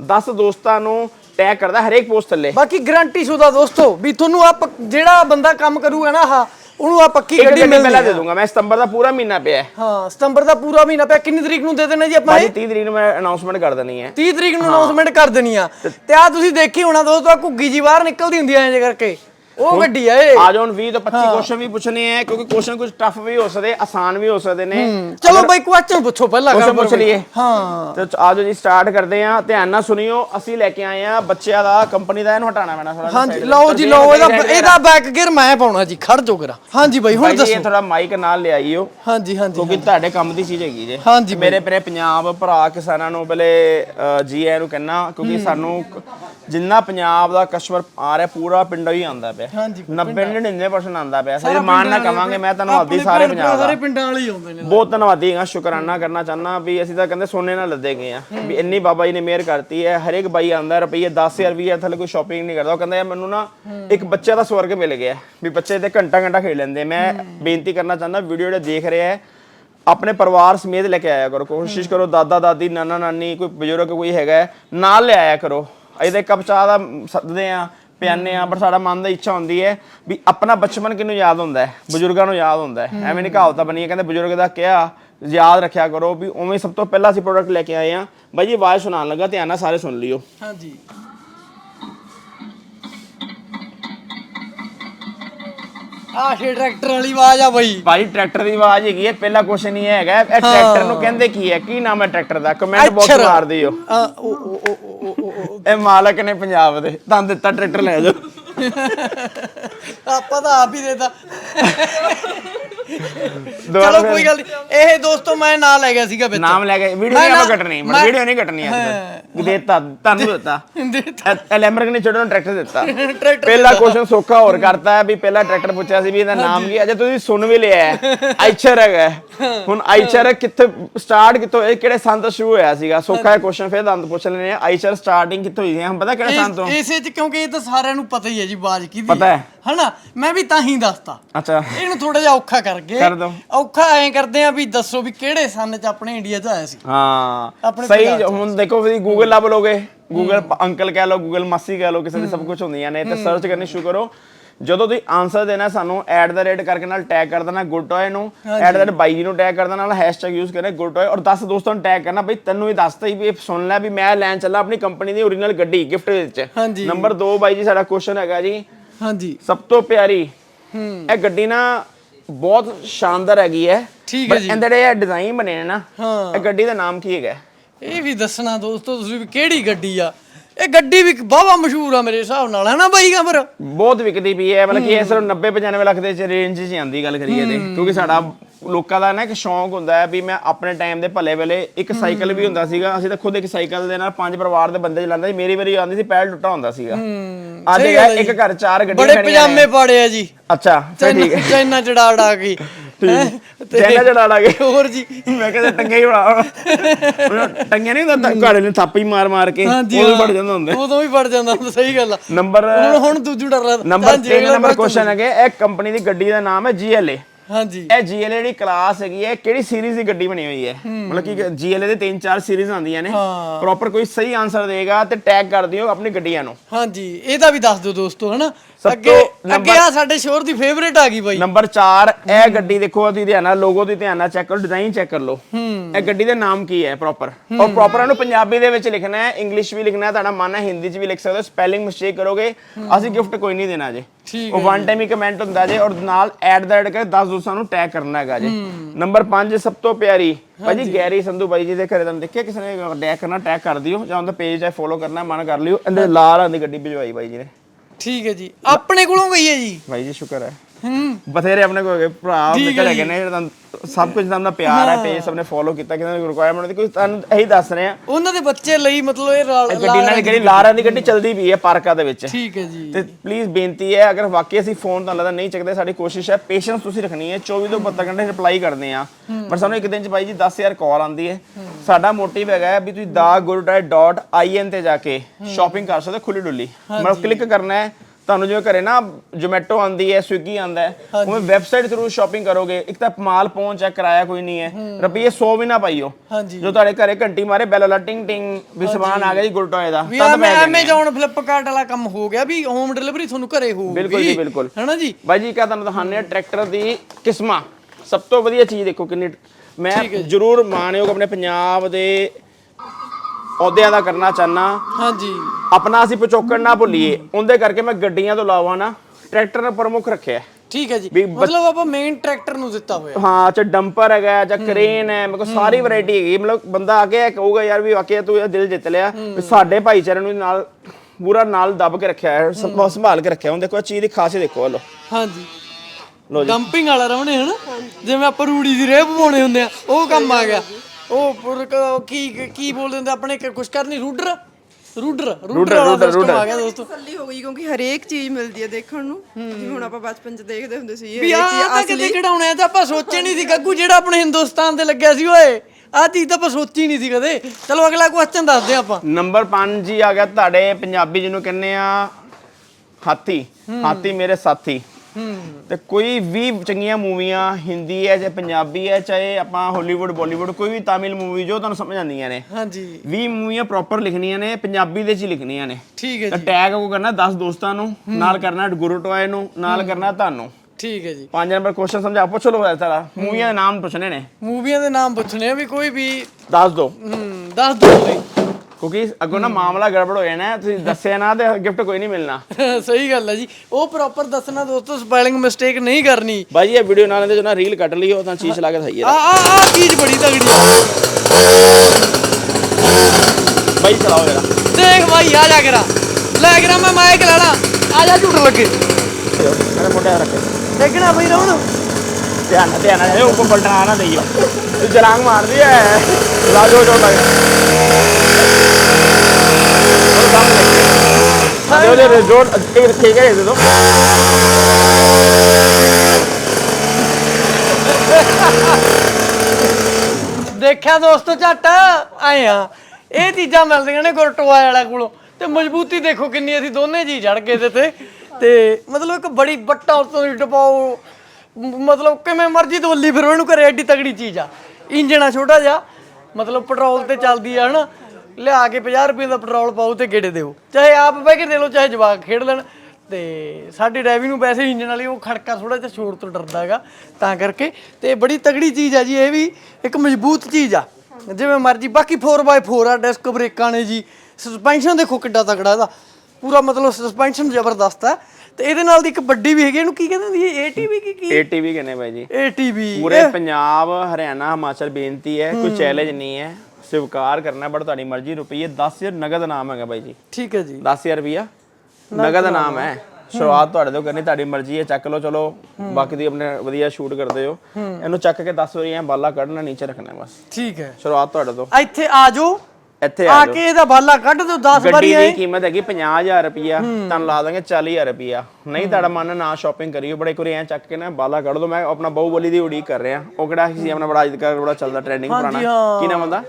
10 ਦੋਸਤਾਂ ਨੂੰ ਟੈਗ ਕਰਦਾ ਹਰੇਕ ਪੋਸਟ ਥੱਲੇ।
ਬਾਕੀ ਗਾਰੰਟੀ ਸ਼ੁਦਾ ਦੋਸਤੋ ਵੀ ਤੁਹਾਨੂੰ ਆ ਜਿਹੜਾ ਬੰਦਾ ਕੰਮ ਕਰੂਗਾ ਨਾ ਆਹ ਉਹਨੂੰ ਆ ਪੱਕੀ
ਇੱਕ
ਗੱਡੀ
ਗੱਡੀ
ਮਿਲਣੀ
ਪਹਿਲਾਂ ਦੇ
ਆ।
ਦੂੰਗਾ ਮੈਂ ਸਤੰਬਰ ਦਾ ਪੂਰਾ ਮਹੀਨਾ ਪਿਆ। ਹੈ
ਹਾਂ ਸਤੰਬਰ ਦਾ ਪੂਰਾ ਮਹੀਨਾ ਪਿਆ। ਕਿੰਨੀ ਤਰੀਕ ਨੂੰ ਦੇ ਦੇਣਾ ਜੀ ਆਪਾਂ
ਭਾਜੀ
ਇਹ?
30 ਤਰੀਕ ਨੂੰ ਮੈਂ ਅਨਾਉਂਸਮੈਂਟ ਕਰ ਦੇਣੀ ਹੈ।
30 ਤਰੀਕ ਨੂੰ ਅਨਾਉਂਸਮੈਂਟ ਕਰ ਦੇਣੀ ਆ। ਤੇ ਆ ਤੁਸੀਂ ਦੇਖੀ ਹੋਣਾ ਦੋਸਤੋ ਆਹ ਘੁੱਗੀ ਜੀ ਬਾਹਰ ਨਿਕਲਦੀ ਹੁੰਦੀ ਐ ਜੇ ਕਰਕੇ। ਉਹ ਗੱਡੀ ਆ
ਹੁਣ 20 ਤੋਂ 25 ਕੁਐਸਚਨ ਵੀ ਪੁੱਛਣੇ ਆ ਕਿਉਂਕਿ ਕੁਐਸਚਨ ਕੁਝ ਟਫ ਵੀ ਹੋ ਸਕਦੇ ਆਸਾਨ ਵੀ ਹੋ ਸਕਦੇ ਨੇ।
ਚਲੋ ਬਾਈ ਕੁਐਸਚਨ ਪੁੱਛੋ ਪਹਿਲਾਂ ਗੱਲ
ਪੁੱਛ ਲਈਏ।
ਹਾਂ।
ਤੇ ਆ ਜਾਓ ਜੀ ਸਟਾਰਟ ਕਰਦੇ ਆ ਧਿਆਨ ਨਾਲ ਸੁਣਿਓ ਅਸੀਂ ਲੈ ਕੇ ਆਏ ਆ ਬੱਚਿਆਂ ਦਾ ਕੰਪਨੀ ਦਾ ਇਹਨੂੰ ਹਟਾਣਾ ਪੈਣਾ ਥੋੜਾ
ਹਾਂਜੀ ਲਓ ਜੀ ਲਓ ਇਹਦਾ ਇਹਦਾ ਬੈਕ ਗੇਅਰ ਮੈਂ ਪਾਉਣਾ ਜੀ ਖੜ ਜੋ ਕਰਾ ਹਾਂਜੀ ਬਾਈ ਹੁਣ
ਇਹ
ਦੱਸੋ।
ਥੋੜਾ ਮਾਈਕ ਨਾਲ ਲਿਆਈਓ
ਹਾਂਜੀ ਹਾਂਜੀ
ਕਿਉਂਕਿ ਤੁਹਾਡੇ ਕੰਮ ਦੀ ਚੀਜ਼ ਹੈਗੀ ਜੇ।
ਹਾਂਜੀ।
ਮੇਰੇ ਮੇਰੇ ਪੰਜਾਬ ਭਰਾ ਕਿਸਾਨਾਂ ਨੂੰ ਅ, ਜੀ ਆਇਆਂ ਨੂੰ ਕਹਿਣਾ ਕਿਉਂਕਿ ਸਾਨੂੰ ਜਿੰਨਾ ਪੰਜਾਬ ਦਾ ਕਸਟਮਰ ਆ ਰਿਹਾ ਪੂਰਾ ਪਿੰਡੋਂ ਹੀ ਆਉਂਦਾ ਪਿਆ।
ਹਾਂਜੀ,
90 99% ਆਉਂਦਾ ਪਿਆ। ਸਾਰੇ ਮਾਣ ਨਾ ਕਵਾਂਗੇ ਮੈਂ ਧੰਨਵਾਦੀ ਸਾਰੇ ਪੰਜਾਬ ਦਾ।
ਸਾਰੇ ਪਿੰਡਾਂ ਵਾਲੇ ਹੀ ਆਉਂਦੇ ਨੇ
ਬਹੁਤ ਧੰਨਵਾਦੀ ਹਾਂ ਸ਼ੁਕਰਾਨਾ ਕਰਨਾ ਚਾਹਨਾ ਵੀ ਅਸੀਂ ਤਾਂ ਕਹਿੰਦੇ ਸੋਨੇ ਨਾਲ ਲੱਦੇ ਗਏ ਆ ਵੀ ਇੰਨੀ ਬਾਬਾ ਜੀ ਨੇ ਮਿਹਰ ਕਰਤੀ ਹੈ ਹਰੇਕ ਬਾਈ ਆਂਦਾ ਰੁਪਈਏ 10000 20 ਥੱਲੇ ਕੋਈ ਸ਼ਾਪਿੰਗ ਨਹੀਂ ਕਰਦਾ। ਉਹ ਕਹਿੰਦਾ ਯਾਰ ਮੈਨੂੰ ਨਾ ਇੱਕ ਬੱਚੇ ਦਾ ਸਵਰਗ ਮਿਲ ਗਿਆ ਵੀ ਬੱਚੇ ਤੇ ਘੰਟਾ ਘੰਟਾ ਖੇਡ ਲੈਂਦੇ ਮੈਂ ਬੇਨਤੀ ਕਰਨਾ ਚਾਹੁੰਦਾ ਵੀਡੀਓ ਜਿਹੜੇ ਦੇਖ ਰਹੇ ਹੈ ਆਪਣੇ ਪਰਿਵਾਰ ਸਮੇਤ ਲੈ ਕੇ ਆਇਆ ਕਰੋ ਕੋਸ਼ਿਸ਼ ਕਰੋ ਦਾਦਾ ਦਾਦੀ ਨਾਨਾ ਨਾਨੀ ਕੋਈ ਬਜ਼ੁਰਗ ਕੋਈ ਹੈਗਾ ਨਾਲ ਲੈ ਆਇਆ ਕਰੋ। ਇਹਦੇ ਕੱਪ ਚਾਹ ਦਾ ਸੱਦਦੇ ਆ ਪਿਆਨੇ ਆ ਪਰ ਸਾਡਾ ਮਨ ਦਾ ਇੱਛਾ ਹੁੰਦੀ ਹੈ ਵੀ ਆਪਣਾ ਬਚਪਨ ਕਿਹਨੂੰ ਯਾਦ ਹੁੰਦਾ ਹੈ? ਬਜ਼ੁਰਗਾਂ ਨੂੰ ਯਾਦ ਹੁੰਦਾ ਹੈ। ਐਵੇਂ ਨਹੀਂ ਕਹਾਵਤਾਂ ਬਣੀਆਂ, ਕਹਿੰਦੇ ਬਜ਼ੁਰਗ ਦਾ ਕਿਹਾ, ਯਾਦ ਰੱਖਿਆ ਕਰੋ ਵੀ ਉਵੇਂ ਸਭ ਤੋਂ ਪਹਿਲਾਂ ਅਸੀਂ ਪ੍ਰੋਡਕਟ ਲੈ ਕੇ ਆਏ ਆ ਬਾਈ ਜੀ, ਆਵਾਜ਼ ਸੁਣਾਉਣ ਲੱਗਾ, ਧਿਆਨ ਨਾਲ ਸਾਰੇ ਸੁਣ ਲਿਓ।
ਹਾਂਜੀ। ਆਹ ਸ਼ੇ ਟਰੈਕਟਰ ਵਾਲੀ ਆਵਾਜ਼ ਆ ਬਾਈ।
ਭਾਈ ਟਰੈਕਟਰ ਦੀ ਆਵਾਜ਼ ਹੈਗੀ ਹੈ ਪਹਿਲਾ ਕੁਐਸਚਨ ਇਹ ਹੈਗਾ। ਇਹ ਟਰੈਕਟਰ ਨੂੰ ਕਹਿੰਦੇ ਕੀ ਹੈ? ਕੀ ਨਾਮ ਹੈ ਟਰੈਕਟਰ ਦਾ? Comment box. ਮਾਰ ਦਿਓ
ਆ ਉਹ ਉਹ ਉਹ ਉਹ ਉਹ- ਉਹ
ਇਹ ਮਾਲਕ ਨੇ ਪੰਜਾਬ ਦੇ ਤੁਹਾਨੂੰ ਦਿੱਤਾ ਟਰੈਕਟਰ ਲੈ ਜਾਓ।
ਆਪਾਂ ਤਾਂ ਆਪ ਹੀ ਦੇਤਾ। ਚਲੋ ਕੋਈ ਗੱਲ ਨਹੀਂ। ਇਹ ਦੋਸਤੋ ਮੈਂ ਨਾਂ ਲੈ ਗਿਆ ਸੀਗਾ ਵਿੱਚ।
ਨਾਮ ਲੈ ਕੇ ਵੀਡੀਓ ਨਹੀਂ ਆਪਾਂ
ਨਾ-
ਕੱਟਣੀ।
ਮੈਂ-
ਵੀਡੀਓ ਨਹੀਂ ਕੱਟਣੀ ਅੱਜ ਦੇਤਾ ਤੁਹਾਨੂੰ ਦਿੱਤਾ।
ਦੇਤਾ।
ਲੈਮਰਕ ਨੇ ਛੋਟਾ ਟਰੈਕਟਰ ਦਿੱਤਾ। ਪਹਿਲਾ ਕੁਐਸਚਨ ਸੌਖਾ ਹੋਰ ਕਰਤਾ ਹੈ ਵੀ ਪਹਿਲਾ ਟਰੈਕਟਰ ਪੁੱਛਿਆ ਸੀ ਵੀ ਇਹਦਾ ਨਾਮ ਕੀ ਹੈ। ਅਜੇ ਤੁਸੀਂ ਸੁਣ ਵੀ ਲਿਆ ਹੈ। ਆਈਚਰ ਹੈਗਾ ਹੁਣ ਆਈਚਰ ਕਿੱਥੇ ਸਟਾਰਟ ਕਿੱਥੋਂ ਇਹ ਕਿਹੜੇ ਸੰਨ ਤੋਂ ਸ਼ੁਰੂ ਹੋਇਆ ਸੀਗਾ? ਸੌਖਾ ਹੈ ਕੁਐਸਚਨ ਫਿਰ ਦੰਦ ਪੁੱਛ ਲੈਣੇ ਆਈਚਰ ਸਟਾਰਟਿੰਗ ਕਿੱਥੋਂ ਹੋਈ ਸੀ? ਹਮ ਪਤਾ ਕਿਹੜੇ ਸੰਨ ਤੋਂ?
ਇਸੇ ਚ ਕਿਉਂਕਿ ਇਹ ਤਾਂ ਸਾਰਿਆਂ ਨੂੰ ਪਤਾ ਹੀ ਹੈ ਜੀ ਬਾਜ ਕਿਹਦੀ
ਪਤਾ ਹੈ।
ਹਨਾ? ਮੈਂ ਵੀ ਤਾਂ ਹੀ ਦੱਸਤਾ।
ਅੱਛਾ।
ਇਹਨੂੰ ਥੋੜਾ ਜਿਹਾ ਔਖਾ ਕਰ ਗਏ।
ਕਰ ਦਿਓ।
ਔਖਾ ਐਂ ਕਰਦੇ ਆ ਵੀ ਦੱਸੋ ਵੀ ਕਿਹੜੇ ਸੰਨ ਚ ਆਪਣੇ ਇੰਡੀਆ ਚ ਆਇਆ ਸੀ।
ਹਾਂ।
ਆਪਣੇ
ਸਹੀ
ਪੰਜਾਬ 'ਚ।
ਹੁਣ ਦੇਖੋ ਤੁਸੀਂ ਗੂਗਲ ਲੱਭ ਲੋਗੇ। ਗੂਗਲ ਅੰਕਲ ਕਹਿ ਲਓ ਗੂਗਲ ਮਾਸੀ ਕਹਿ ਲਓ ਕਿਸੇ ਦੇ ਸਭ ਕੁਝ ਹੁੰਦੀਆਂ ਨੇ। ਤੇ ਸਰਚ ਕਰਨੀ ਸ਼ੁਰੂ ਕਰੋ। ਜਦੋਂ ਤੁਸੀਂ ਆਨਸਰ ਦੇਣਾ ਸਾਨੂੰ ਕਰਕੇ ਨਾਲ ਟੈਗ ਕਰ ਦੇਣਾ ਗੁੱਡ ਟॉय ਨੂੰ ਬਾਈ ਜੀ ਨੂੰ ਟੈਗ ਕਰ ਦੇਣਾ ਨਾਲ ਹੈਸ਼ਟੈਗ ਯੂਜ਼ ਕਰਨਾ ਗੁੱਡ ਟॉय ਔਰ 10 ਦੋਸਤਾਂ ਨੂੰ ਟੈਗ ਕਰਨਾ ਬਈ ਤੈਨੂੰ ਵੀ ਦੱਸਤਾ ਹੀ ਵੀ ਇਹ ਸੁਣ ਲੈ ਵੀ ਮੈਂ ਲੈਣ ਚੱਲਾ ਆਪਣੀ ਕੰਪਨੀ ਦੀ ਓਰੀਜਨਲ ਗੱਡੀ ਗਿਫਟ ਵਿੱਚ।
ਹਾਂਜੀ।
ਨੰਬਰ 2 ਬਾਈ ਜੀ ਸਾਡਾ ਕੁਐਸਚਨ ਹੈਗਾ ਜੀ।
ਹਾਂਜੀ।
ਸਭ ਤੋਂ ਪਿਆਰੀ। ਇਹ ਗੱਡੀ ਨਾ ਬਹੁਤ ਸ਼ਾਨਦਾਰ ਹੈਗੀ ਹੈ।
ਠੀਕ ਹੈ ਜੀ।
ਇਹਦੇ ਜਿਹੜੇ ਡਿਜ਼ਾਈਨ ਬਣੇ ਨੇ ਨਾ
ਹਾਂ।
ਇਹ ਗੱਡੀ ਦਾ ਨਾਮ ਕੀ ਹੈਗਾ?
ਇਹ ਵੀ ਦੱਸਣਾ ਦੋਸਤੋ ਤੁਸੀਂ ਵੀ ਕਿਹੜੀ ਗੱਡੀ ਆ। ਇਹ ਗੱਡੀ ਵੀ ਬਾਵਾ ਮਸ਼ਹੂਰ ਆ ਮੇਰੇ ਹਿਸਾਬ ਨਾਲ ਹੈ ਨਾ ਬਾਈ ਗੰਬਰ
ਬਹੁਤ ਵਿਕਦੀ ਪਈ ਹੈ ਮਤਲਬ ਕਿ ਇਹ ਸਿਰਫ 90 95 ਲੱਖ ਦੇ ਚ ਰੇਂਜ 'ਚ ਹੀ ਆਂਦੀ ਗੱਲ ਕਰੀਏ ਤੇ ਕਿਉਂਕਿ ਸਾਡਾ ਲੋਕਾਂ ਦਾ ਨਾ ਇੱਕ ਸ਼ੌਂਕ ਹੁੰਦਾ ਹੈ ਵੀ ਮੈਂ ਆਪਣੇ ਟਾਈਮ ਦੇ ਭੱਲੇ ਵੇਲੇ ਇੱਕ ਸਾਈਕਲ ਵੀ ਹੁੰਦਾ ਸੀਗਾ ਅਸੀਂ ਤਾਂ ਖੁਦ ਇੱਕ ਸਾਈਕਲ ਦੇ ਨਾਲ ਪੰਜ ਪਰਿਵਾਰ ਦੇ ਬੰਦੇ ਚਲਾਉਂਦੇ ਸੀ ਮੇਰੀ ਵਾਰੀ ਆਉਂਦੀ ਸੀ ਪੈਰ ਟੁੱਟਾ ਹੁੰਦਾ ਸੀਗਾ। ਅੱਜ ਇੱਕ ਘਰ ਚਾਰ ਗੱਡੀਆਂ
ਬੜੇ
ਖੜੀਆਂ ਨੇ।
ਪਜਾਮੇ ਪਾੜੇ ਆ ਜੀ।
ਅੱਛਾ ਫਿਰ ਠੀਕ ਹੈ।
ਚੈਨਾ ਚੜਾ ਕੇ।
ਚੈਨਾ ਚੜਾ ਲਾ ਕੇ।
ਹੋਰ ਜੀ।
ਮੈਂ ਕਹਿੰਦਾ ਟੰਗੇ ਹੀ ਬਣਾ ਟੰਗੇ ਨਹੀਂ ਹੁੰਦਾ ਘਾੜੇ ਨੇ ਥਾਪੀ ਮਾਰ ਮਾਰ ਕੇ
ਹਾਂਜੀ
ਉਹ ਵੀ
ਹਾਂ।
ਵੜ ਜਾਂਦਾ ਹੁੰਦਾ।
ਉਦੋਂ ਵੀ ਵੜ ਜਾਂਦਾ ਹੁੰਦਾ ਸਹੀ ਗੱਲ ਆ।
ਨੰਬਰ
ਹੁਣ ਹੁਣ ਦੂਜੂ ਡਰ ਲੱਗਦਾ।
ਨੰਬਰ
ਹਾਂਜੀ,
3
ਅਗਲਾ
ਨੰਬਰ ਕੁਐਸਚਨ ਹੈਗੇ ਇਹ ਕੰਪਨੀ ਦੀ ਗੱਡੀ ਦਾ ਨਾਮ ਹੈ GLA
ਹਾਂਜੀ
ਇਹ GLA ਜਿਹੜੀ ਕਲਾਸ ਹੈਗੀ ਹੈ ਕਿਹੜੀ ਸੀਰੀਜ਼ ਦੀ ਗੱਡੀ ਬਣੀ ਹੋਈ ਹੈ? ਮਤਲਬ ਕਿ GLA ਦੇ ਤਿੰਨ ਚਾਰ ਸੀਰੀਜ਼ ਆਉਂਦੀਆਂ ਨੇ। ਪ੍ਰੋਪਰ ਕੋਈ ਸਹੀ ਆਨਸਰ ਦੇਗਾ ਤੇ ਟੈਗ ਕਰ ਦਿਓ ਆਪਣੀ ਗੱਡੀਆਂ ਨੂੰ।
ਹਾਂਜੀ ਇਹਦਾ ਵੀ ਦੱਸ ਦਿਓ ਦੋਸਤੋ ਹਨਾ? ਅੱਗੇ ਅੱਗੇ ਆ ਸਾਡੇ ਸ਼ੋਰ ਦੀ ਫੇਵਰੇਟ ਆ ਗਈ ਬਾਈ।
ਨੰਬਰ 4 ਇਹ ਗੱਡੀ ਦੇਖੋ ਤੁਸੀਂ ਧਿਆਨ ਨਾਲ ਲੋਗੋ ਦੀ ਧਿਆਨ ਨਾਲ ਚੈੱਕ ਕਰੋ ਡਿਜ਼ਾਈਨ ਚੈੱਕ ਕਰ ਲਓ। ਇਹ ਗੱਡੀ ਦਾ ਨਾਮ ਕੀ ਹੈ ਪ੍ਰੋਪਰ ਔਰ ਪ੍ਰੋਪਰ ਇਹਨੂੰ ਪੰਜਾਬੀ ਦੇ ਵਿੱਚ ਲਿਖਣਾ ਹੈ ਇੰਗਲਿਸ਼ ਵੀ ਲਿਖਣਾ ਹੈ ਤੁਹਾਡਾ ਮਨ ਹੈ ਹਿੰਦੀ 'ਚ ਵੀ ਲਿਖ ਸਕਦੇ ਹੋ ਸਪੈਲਿੰਗ ਮਿਸਟੇਕ ਕਰੋਗੇ ਅਸੀਂ ਗਿਫਟ ਕੋਈ ਨਹੀਂ ਦੇਣਾ ਜੇ। ਉਹ ਵਨ ਟਾਈਮ ਹੀ ਕਮੈਂਟ ਹੁੰਦਾ ਜੇ ਔਰ ਨਾਲ ਐਡ ਦਾ ਐਡ ਕਰਕੇ 10 ਦੋਸਤਾਂ ਨੂੰ ਟੈਗ ਕਰਨਾ ਹੈਗਾ ਜੇ। ਨੰਬਰ 5 ਸਭ ਤੋਂ ਪਿਆਰੀ। ਭਾਜੀ ਗੈਰੀ ਸੰਧੂ ਬਾਈ ਜੀ ਦੇ ਘਰੇ ਤੁਹਾਨੂੰ ਦੇਖਿਆ ਕਿਸੇ ਨੇ ਟੈਗ ਕਰਨਾ ਟੈਗ ਕਰ ਦਿਓ ਜਾਂ ਉਹਦਾ ਪੇਜ ਹੈ ਫੋਲੋ ਕਰਨਾ ਮਨ ਕਰ ਲਿਓ ਇਹਦੇ ਲਾਲ ਰੰਗ ਦੀ ਗੱਡੀ ਭਜਵਾਈ ਬਾਈ ਜੀ ਨੇ।
ਠੀਕ ਹੈ ਜੀ। ਆਪਣੇ ਕੋਲੋਂ ਗਈ ਹੈ ਜੀ।
ਬਾਈ ਜੀ ਸ਼ੁਕਰ ਹੈ। ਬਥੇਰੇ ਆਪਣੇ ਕੋਲ ਹੈਗੇ ਭਰਾ ਨਿਕਲ ਹੈਗੇ ਨੇ ਜਿਹੜੇ ਤੁਹਾਨੂੰ ਸਭ ਕੁਝ ਤੁਹਾਨੂੰ ਪਿਆਰ ਹੈ ਪੇਜ ਸਭ ਨੇ ਫੋਲੋ ਕੀਤਾ ਕਿਸੇ ਨੇ ਰਿਕੁਆਇਰਮੈਂਟ ਦੀ ਕੋਈ ਤੁਹਾਨੂੰ ਇਹੀ ਦੱਸ ਰਹੇ ਆ।
ਉਹਨਾਂ ਦੇ ਬੱਚੇ ਲਈ ਮਤਲਬ ਇਹ
ਗੱਡੀ ਨਾਲ ਗੱਡੀ ਲਾਰਾਂ ਦੀ ਗੱਡੀ ਚੱਲਦੀ ਵੀ ਹੈ ਪਾਰਕਾਂ ਦੇ ਵਿੱਚ।
ਠੀਕ ਹੈ ਜੀ।
ਤੇ ਪਲੀਜ਼ ਬੇਨਤੀ ਹੈ ਅਗਰ ਵਾਕਈ ਅਸੀਂ ਫੋਨ ਤੁਹਾਨੂੰ ਲੱਗਦਾ ਨਹੀਂ ਚੱਕਦੇ ਸਾਡੀ ਕੋਸ਼ਿਸ਼ ਹੈ ਪੇਸ਼ੈਂਸ ਤੁਸੀਂ ਰੱਖਣੀ ਹੈ 24 ਤੋਂ 72 ਘੰਟੇ ਰਿਪਲਾਈ ਕਰਦੇ ਆ ਪਰ ਸਾਨੂੰ ਇੱਕ ਦਿਨ ਚ ਬਾਈ ਜੀ 10000 ਕਾਲ ਆਉਂਦੀ ਹੈ। ਸਾਡਾ ਮੋਟਿਵ ਹੈਗਾ ਹੈ ਵੀ ਤੁਸੀਂ da.in ਤੇ ਜਾ ਕੇ ਸ਼ਾਪਿੰਗ ਕਰ ਸਕਦੇ ਖੁੱਲੀ ਡੁੱਲੀ ਮਤਲਬ ਕਲਿੱਕ ਕਰਨਾ ਹੈ ਤੁਹਾਨੂੰ ਜਿਵੇਂ ਘਰੇ ਨਾ ਜੋਮੈਟੋ ਆਂਦੀ ਹੈ ਸਵਿਗੀ ਆਂਦਾ ਹੈ ਉਵੇਂ ਵੈਬਸਾਈਟ ਥਰੂ ਸ਼ਾਪਿੰਗ ਕਰੋਗੇ ਇੱਕ ਤਾਂ ਮਾਲ ਪਹੁੰਚ ਹੈ ਕਿਰਾਇਆ ਕੋਈ ਨਹੀਂ ਹੈ ਰੁਪਈਏ 100 ਵੀ ਨਾ ਪਾਈਓ। ਜੋ ਤੁਹਾਡੇ ਘਰੇ ਘੰਟੀ ਮਾਰੇ ਬੈਲ ਵਾਲਾ ਟਿੰਗ ਵੀ ਸਮਾਨ ਆ ਗਿਆ ਜੀ ਗੁਲਟੋਏ ਦਾ ਤਦ ਮੈਂ
ਐਮੇਜ਼ਨ ਫਲਿੱਪਕਾਰਟ ਵਾਲਾ ਕੰਮ ਹੋ ਗਿਆ ਵੀ ਹੋਮ ਡਿਲੀਵਰੀ ਤੁਹਾਨੂੰ ਘਰੇ ਹੋਊਗੀ।
ਬਿਲਕੁਲ ਜੀ, ਬਿਲਕੁਲ।
ਹੈਨਾ ਜੀ?
ਬਾਈ ਜੀ ਕਾ ਤੁਹਾਨੂੰ ਦਿਖਾਣੇ ਆ ਟਰੈਕਟਰ ਦੀ ਕਿਸਮਾਂ। ਸਭ ਤੋਂ ਵਧੀਆ ਚੀਜ਼ ਦੇਖੋ ਕਿੰਨੀ ਮੈਂ ਜ਼ਰੂਰ ਮਾਣਯੋਗ ਆਪਣੇ ਪੰਜਾਬ ਦੇ ਅਹੁਦਿਆਂ ਦਾ ਕਰਨਾ ਚਾਹਨਾ।
ਹਾਂਜੀ।
ਆਪਣਾ ਅਸੀਂ ਪਿਛੋਕੜ ਨਾ ਭੁੱਲੀਏ। ਉਹਦੇ ਕਰਕੇ ਮੈਂ ਗੱਡੀਆਂ ਤੋਂ ਇਲਾਵਾ ਨਾ ਟਰੈਕਟਰ ਨੂੰ ਪ੍ਰਮੁੱਖ ਰੱਖਿਆ।
ਠੀਕ ਹੈ ਜੀ। ਮਤਲਬ ਆਪਾਂ ਮੇਨ ਟਰੈਕਟਰ ਨੂੰ ਦਿੱਤਾ ਹੋਇਆ।
ਹਾਂ ਚ ਡੰਪਰ ਹੈਗਾ ਜਾਂ ਕਰੇਨ ਹੈ ਮੇਰੇ ਕੋਲ ਸਾਰੀ ਵੈਰਾਈਟੀ ਹੈਗੀ। ਮਤਲਬ ਬੰਦਾ ਆ ਕੇ ਕਹੂਗਾ ਯਾਰ ਵੀ ਵਾਕਿਆ ਤੂੰ ਇਹ ਦਿਲ ਜਿੱਤ ਲਿਆ। ਸਾਡੇ ਭਾਈਚਾਰੇ ਨੂੰ ਨਾਲ ਪੂਰਾ ਨਾਲ ਦੱਬ ਕੇ ਰੱਖਿਆ ਹੈ ਸੰਭਾ- ਸੰਭਾਲ ਕੇ ਰੱਖਿਆ। ਹੁਣ ਦੇਖੋ ਇਹ ਚੀਜ਼ ਦੀ ਖਾਸੀਅਤ ਦੇਖੋ ਲੋ
ਹਾਂਜੀ।
ਲੋ ਜੀ।
ਡੰਪਿੰਗ ਵਾਲਾ ਰਵਣੇ ਹਨ? ਜਿਵੇਂ ਆਪਾਂ ਰੂੜੀ ਦੀ ਰੇਹ ਪਵਾਉਣੇ ਹੁੰਦੇ ਆ ਉਹ ਕੰਮ ਆ ਗਿਆ। ਉਹ ਪੁਰ- ਕ- ਕੀ ਕੀ ਬੋਲਦੇ ਹੁੰਦੇ ਆਪਣੇ ਕੁਝ ਕਰਨੀ? ਰੂਡਰ? ਰੂਡਰ ਰੂਡਰ ਵਾਲਾ ਸਿਸਟਮ ਆ ਗਿਆ ਦੋਸਤੋ।
ਤਸੱਲੀ ਹੋ ਗਈ ਕਿਉਂਕਿ ਹਰੇਕ ਚੀਜ਼ ਮਿਲਦੀ ਹੈ ਦੇਖਣ ਨੂੰ। ਜਿਵੇਂ ਹੁਣ ਆਪਾਂ ਬਚਪਨ ਚ ਦੇਖਦੇ ਹੁੰਦੇ ਸੀ
ਵੀ
ਇਹ
ਆਹ
ਚੀਜ਼
ਤਾਂ ਕਿਤੇ ਕਢਾਉਣਾ ਤਾਂ ਆਪਾਂ ਸੋਚੇ ਨਹੀਂ ਸੀ ਗੱਗੂ ਜਿਹੜਾ ਆਪਣੇ ਹਿੰਦੁਸਤਾਨ ਤੇ ਲੱਗਿਆ ਸੀ ਓਏ ਆਹ ਚੀਜ਼ ਤਾਂ ਆਪਾਂ ਸੋਚੀ ਨਹੀਂ ਸੀ ਕਦੇ। ਚਲੋ ਅਗਲਾ ਕੁਐਸਚਨ ਦੱਸਦੇ ਆਪਾਂ।
ਨੰਬਰ 5 ਜੀ ਆ ਗਿਆ ਤੁਹਾਡੇ ਪੰਜਾਬੀ ਜਿਹਨੂੰ ਕਹਿੰਦੇ ਆ ਹਾਥੀ। ਹਾਥੀ ਮੇਰੇ ਸਾਥੀ। ਤੇ ਕੋਈ ਵੀ ਚੰਗੀਆਂ ਮੂਵੀਆਂ ਹਿੰਦੀ ਹੈ ਜਾਂ ਪੰਜਾਬੀ ਹੈ ਚਾਹੇ ਆਪਾਂ ਹਾਲੀਵੁੱਡ ਬਾਲੀਵੁੱਡ ਕੋਈ ਵੀ ਤਾਮਿਲ ਮੂਵੀ ਜੋ ਤੁਹਾਨੂੰ ਸਮਝ ਆਉਂਦੀਆਂ ਨੇ
ਹਾਂਜੀ।
20 ਮੂਵੀਆਂ ਪ੍ਰੋਪਰ ਲਿਖਣੀਆਂ ਨੇ ਪੰਜਾਬੀ ਦੇ ਚ ਹੀ ਲਿਖਣੀਆਂ ਨੇ।
ਠੀਕ ਹੈ
ਤਾਂ
ਜੀ।
ਟੈਗ ਕੋ ਕਰਨਾ 10 ਦੋਸਤਾਂ ਨੂੰ ਨਾਲ ਕਰਨਾ ਗੁਰੂ ਟੋਏ ਨੂੰ ਨਾਲ ਕਰਨਾ ਤੁਹਾਨੂੰ।
ਠੀਕ ਹੈ ਜੀ।
ਪੰਜ ਨੰਬਰ ਕੁਐਸਚਨ ਸਮਝਾ ਪੁੱਛ ਲਓ ਸਾਰਾ। ਮੂਵੀਆਂ ਦੇ ਨਾਮ ਪੁੱਛਣੇ ਨੇ।
ਮੂਵੀਆਂ ਦੇ ਨਾਮ ਪੁੱਛਣੇ ਆ ਵੀ ਕੋਈ ਵੀ
ਦੱਸ ਦਿਓ
ਹਮ, ਦੱਸ ਦਿਓ ਤੁਸੀਂ
ਕਿਉਂਕਿ ਅੱਗੋਂ ਨਾ ਮਾਮਲਾ ਗੜਬੜ ਹੋ ਜਾਣਾ ਤੁਸੀਂ ਦੱਸਿਆ ਨਾ ਤੇ ਗਿਫਟ ਕੋਈ ਨਹੀਂ ਮਿਲਣਾ।
ਸਹੀ ਗੱਲ ਹੈ ਜੀ। ਉਹ ਪ੍ਰੋਪਰ ਦੱਸਣਾ ਦੋਸਤੋ ਸਪੈਲਿੰਗ ਮਿਸਟੇਕ ਨਹੀਂ ਕਰਨੀ।
ਬਾਈ ਇਹ ਵੀਡੀਓ ਨਾਲ ਇਹਦੇ ਜੋ ਨਾ ਰੀਲ ਕੱਟ ਲਈਓ ਤਾਂ ਚੀਜ਼ ਲਾ ਕੇ ਦਿਖਾਈਏ।
ਆ ਆ ਆ ਚੀਜ਼ ਬੜੀ ਤਗੜੀ
ਬਾਈ ਚਲਾਓ ਜਰਾ।
ਦੇਖ ਭਾਈ ਆ ਜਾ ਕਰਾ। ਲੈ ਕਰਾ ਮੈਂ ਮਾਈਕ ਲੈ ਲਾ। ਆ ਜਾ ਝੂਠ ਲੱਗੇ।
ਮੇਰੇ ਮੋਢੇ ਰੱਖੇ।
ਦੇਖਣਾ ਬਈ ਰਵਣ
ਧਿਆਨ ਨਾਲ ਧਿਆਨ ਨਾਲ ਇਹ ਉੱਪਰ ਪਲਟਣਾ ਨਾ ਦਈਓ। ਤੂੰ ਜਲਾਂਗ ਮਾਰਦੀ ਐ। ਲਾਜੋ ਜੋ ਲੱਗ ਉਹ ਸਾਹਮਣੇ ਦੇ ਦੇ ਜੋਰ
ਦੇਖਿਆ ਦੋਸਤੋ ਝੱਟ? ਆਏ ਆ। ਇਹ ਚੀਜ਼ਾਂ ਮਿਲਦੀਆਂ ਨੇ ਗੁਰਟੋਆ ਵਾਲਾ ਕੋਲੋਂ। ਤੇ ਮਜ਼ਬੂਤੀ ਦੇਖੋ ਕਿੰਨੀ ਅਸੀਂ ਦੋਨੇ ਜੀ ਚੜ ਗਏ ਇਹਦੇ ਤੇ। ਤੇ ਮਤਲਬ ਇੱਕ ਬੜੀ ਵੱਟਾ ਉਤੋਂ ਦੀ ਟਪਾਓ ਮਤਲਬ ਕਿਵੇਂ ਮਰਜ਼ੀ ਦਵੱਲੀ ਫਿਰ ਉਹਨੂੰ ਘਰੇ ਐਡੀ ਤਗੜੀ ਚੀਜ਼ ਆ। ਇੰਜਣ ਆ ਛੋਟਾ ਜਿਹਾ। ਮਤਲਬ ਪੈਟਰੋਲ ਤੇ ਚੱਲਦੀ ਆ, ਹਨਾ? ਲਿਆ ਕੇ 50 ਰੁਪਏ ਦਾ ਪੈਟਰੋਲ ਪਾਓ ਤੇ ਗੇੜੇ ਦਿਓ। ਚਾਹੇ ਆਪ ਬਹਿ ਕੇ ਦੇ ਲਓ ਚਾਹੇ ਜਵਾਕ ਖੇਡ ਲੈਣ। ਤੇ ਸਾਡੀ ਡਰਾਈਵਿੰਗ ਨੂੰ ਵੈਸੇ ਇੰਜਨ ਵਾਲੀ ਉਹ ਖੜਕਾ ਥੋੜਾ ਜਿਹਾ ਸ਼ੋਰ ਤੋਂ ਡਰਦਾ ਹੈਗਾ ਤਾਂ ਕਰਕੇ। ਤੇ ਬੜੀ ਤਗੜੀ ਚੀਜ਼ ਆ ਜੀ ਇਹ ਵੀ ਇੱਕ ਮਜ਼ਬੂਤ ਚੀਜ਼ ਆ। ਜਿਵੇਂ ਮਰਜ਼ੀ ਬਾਕੀ 4x4 ਆ ਡਿਸਕ ਬ੍ਰੇਕਾਂ ਨੇ ਜੀ। ਸਸਪੈਂਸ਼ਨ ਦੇਖੋ ਕਿੱਡਾ ਤਗੜਾ ਇਹਦਾ। ਪੂਰਾ ਮਤਲਬ ਸਸਪੈਂਸ਼ਨ ਜ਼ਬਰਦਸਤ ਹੈ ਤੇ ਇਹਦੇ ਨਾਲ ਦੀ ਇੱਕ ਵੱਡੀ ਵੀ ਹੈਗੀ ਇਹਨੂੰ ਕੀ ਕਹਿੰਦੇ ਹੁੰਦੀ ਹੈ ATV ਕੀ ਕੀ?
ATV ਕਹਿੰਦੇ ਬਾਈ ਜੀ।
ATV
ਪੂਰੇ ਪੰਜਾਬ ਹਰਿਆਣਾ ਹਿਮਾਚਲ ਬੇਨਤੀ ਹੈ ਕੋਈ ਚੈਲੰਜ ਨਹੀਂ ਹੈ। ਸਵੀਕਾਰ ਕਰਨਾ ਬਟ ਤੁਹਾਡੀ ਮਰਜ਼ੀ ਰੁਪਈਏ 10000 ਨਗਦ ਨਾਮ ਹੈਗਾ ਬਾਈ ਜੀ।
ਠੀਕ ਹੈ ਜੀ।
10000 ਰੁਪਿਆ ਨਗਦ ਨਾਮ ਹੈ। ਸ਼ੁਰੂਆਤ ਤੁਹਾਡੇ ਤੋਂ ਕਰਨੀ ਤੁਹਾਡੀ ਮਰਜ਼ੀ ਹੈ ਚੱਕ ਲਓ ਚਲੋ ਬਾਕੀ ਦੀ ਆਪਣੇ ਵਧੀਆ ਸ਼ੂਟ ਕਰਦੇ ਹੋ। ਇਹਨੂੰ ਚੱਕ ਕੇ 10 ਵਾਰੀ ਐ ਬਾਲਾ ਕੱਢਣਾ ਨੀਚੇ ਰੱਖਣਾ ਬਸ।
ਠੀਕ ਹੈ।
ਸ਼ੁਰੂਆਤ ਤੁਹਾਡੇ ਤੋਂ।
ਇੱਥੇ ਆ ਜਾਓ।
ਇੱਥੇ ਆ
ਕੇ ਇਹਦਾ ਬਾਲਾ ਕੱਢ ਦਿਓ 10
ਗੱਡੀ
ਵਾਰੀ
ਦੀ ਕੀਮਤ ਹੈਗੀ 50000 ਰੁਪਿਆ ਤੁਹਾਨੂੰ ਲਾ ਦਾਂਗੇ 40000 ਰੁਪਿਆ ਨਹੀਂ ਤੁਹਾਡਾ ਮਨ ਨਾ ਸ਼ਾਪਿੰਗ ਕਰਿਓ ਬੜੇ ਕੋਈ ਐ ਚੱਕ ਕੇ ਨਾ ਬਾਲਾ ਕੱਢ ਦੋ ਮੈਂ ਆਪਣਾ ਬਾਹੂਬਲੀ ਦੀ ਉਡੀਕ ਕਰ ਰਿਹਾ। ਉਹ ਕਿਹੜਾ ਸੀ ਆਪਣਾ ਬੜਾ ਅੱਜ ਕੱਲ੍ਹ ਬੜਾ ਚੱਲਦਾ ਟ੍ਰੈਂਡਿੰਗ ਪੁਰਾਣਾ। ਕੀ ਨਾਮ ਹੁੰਦਾ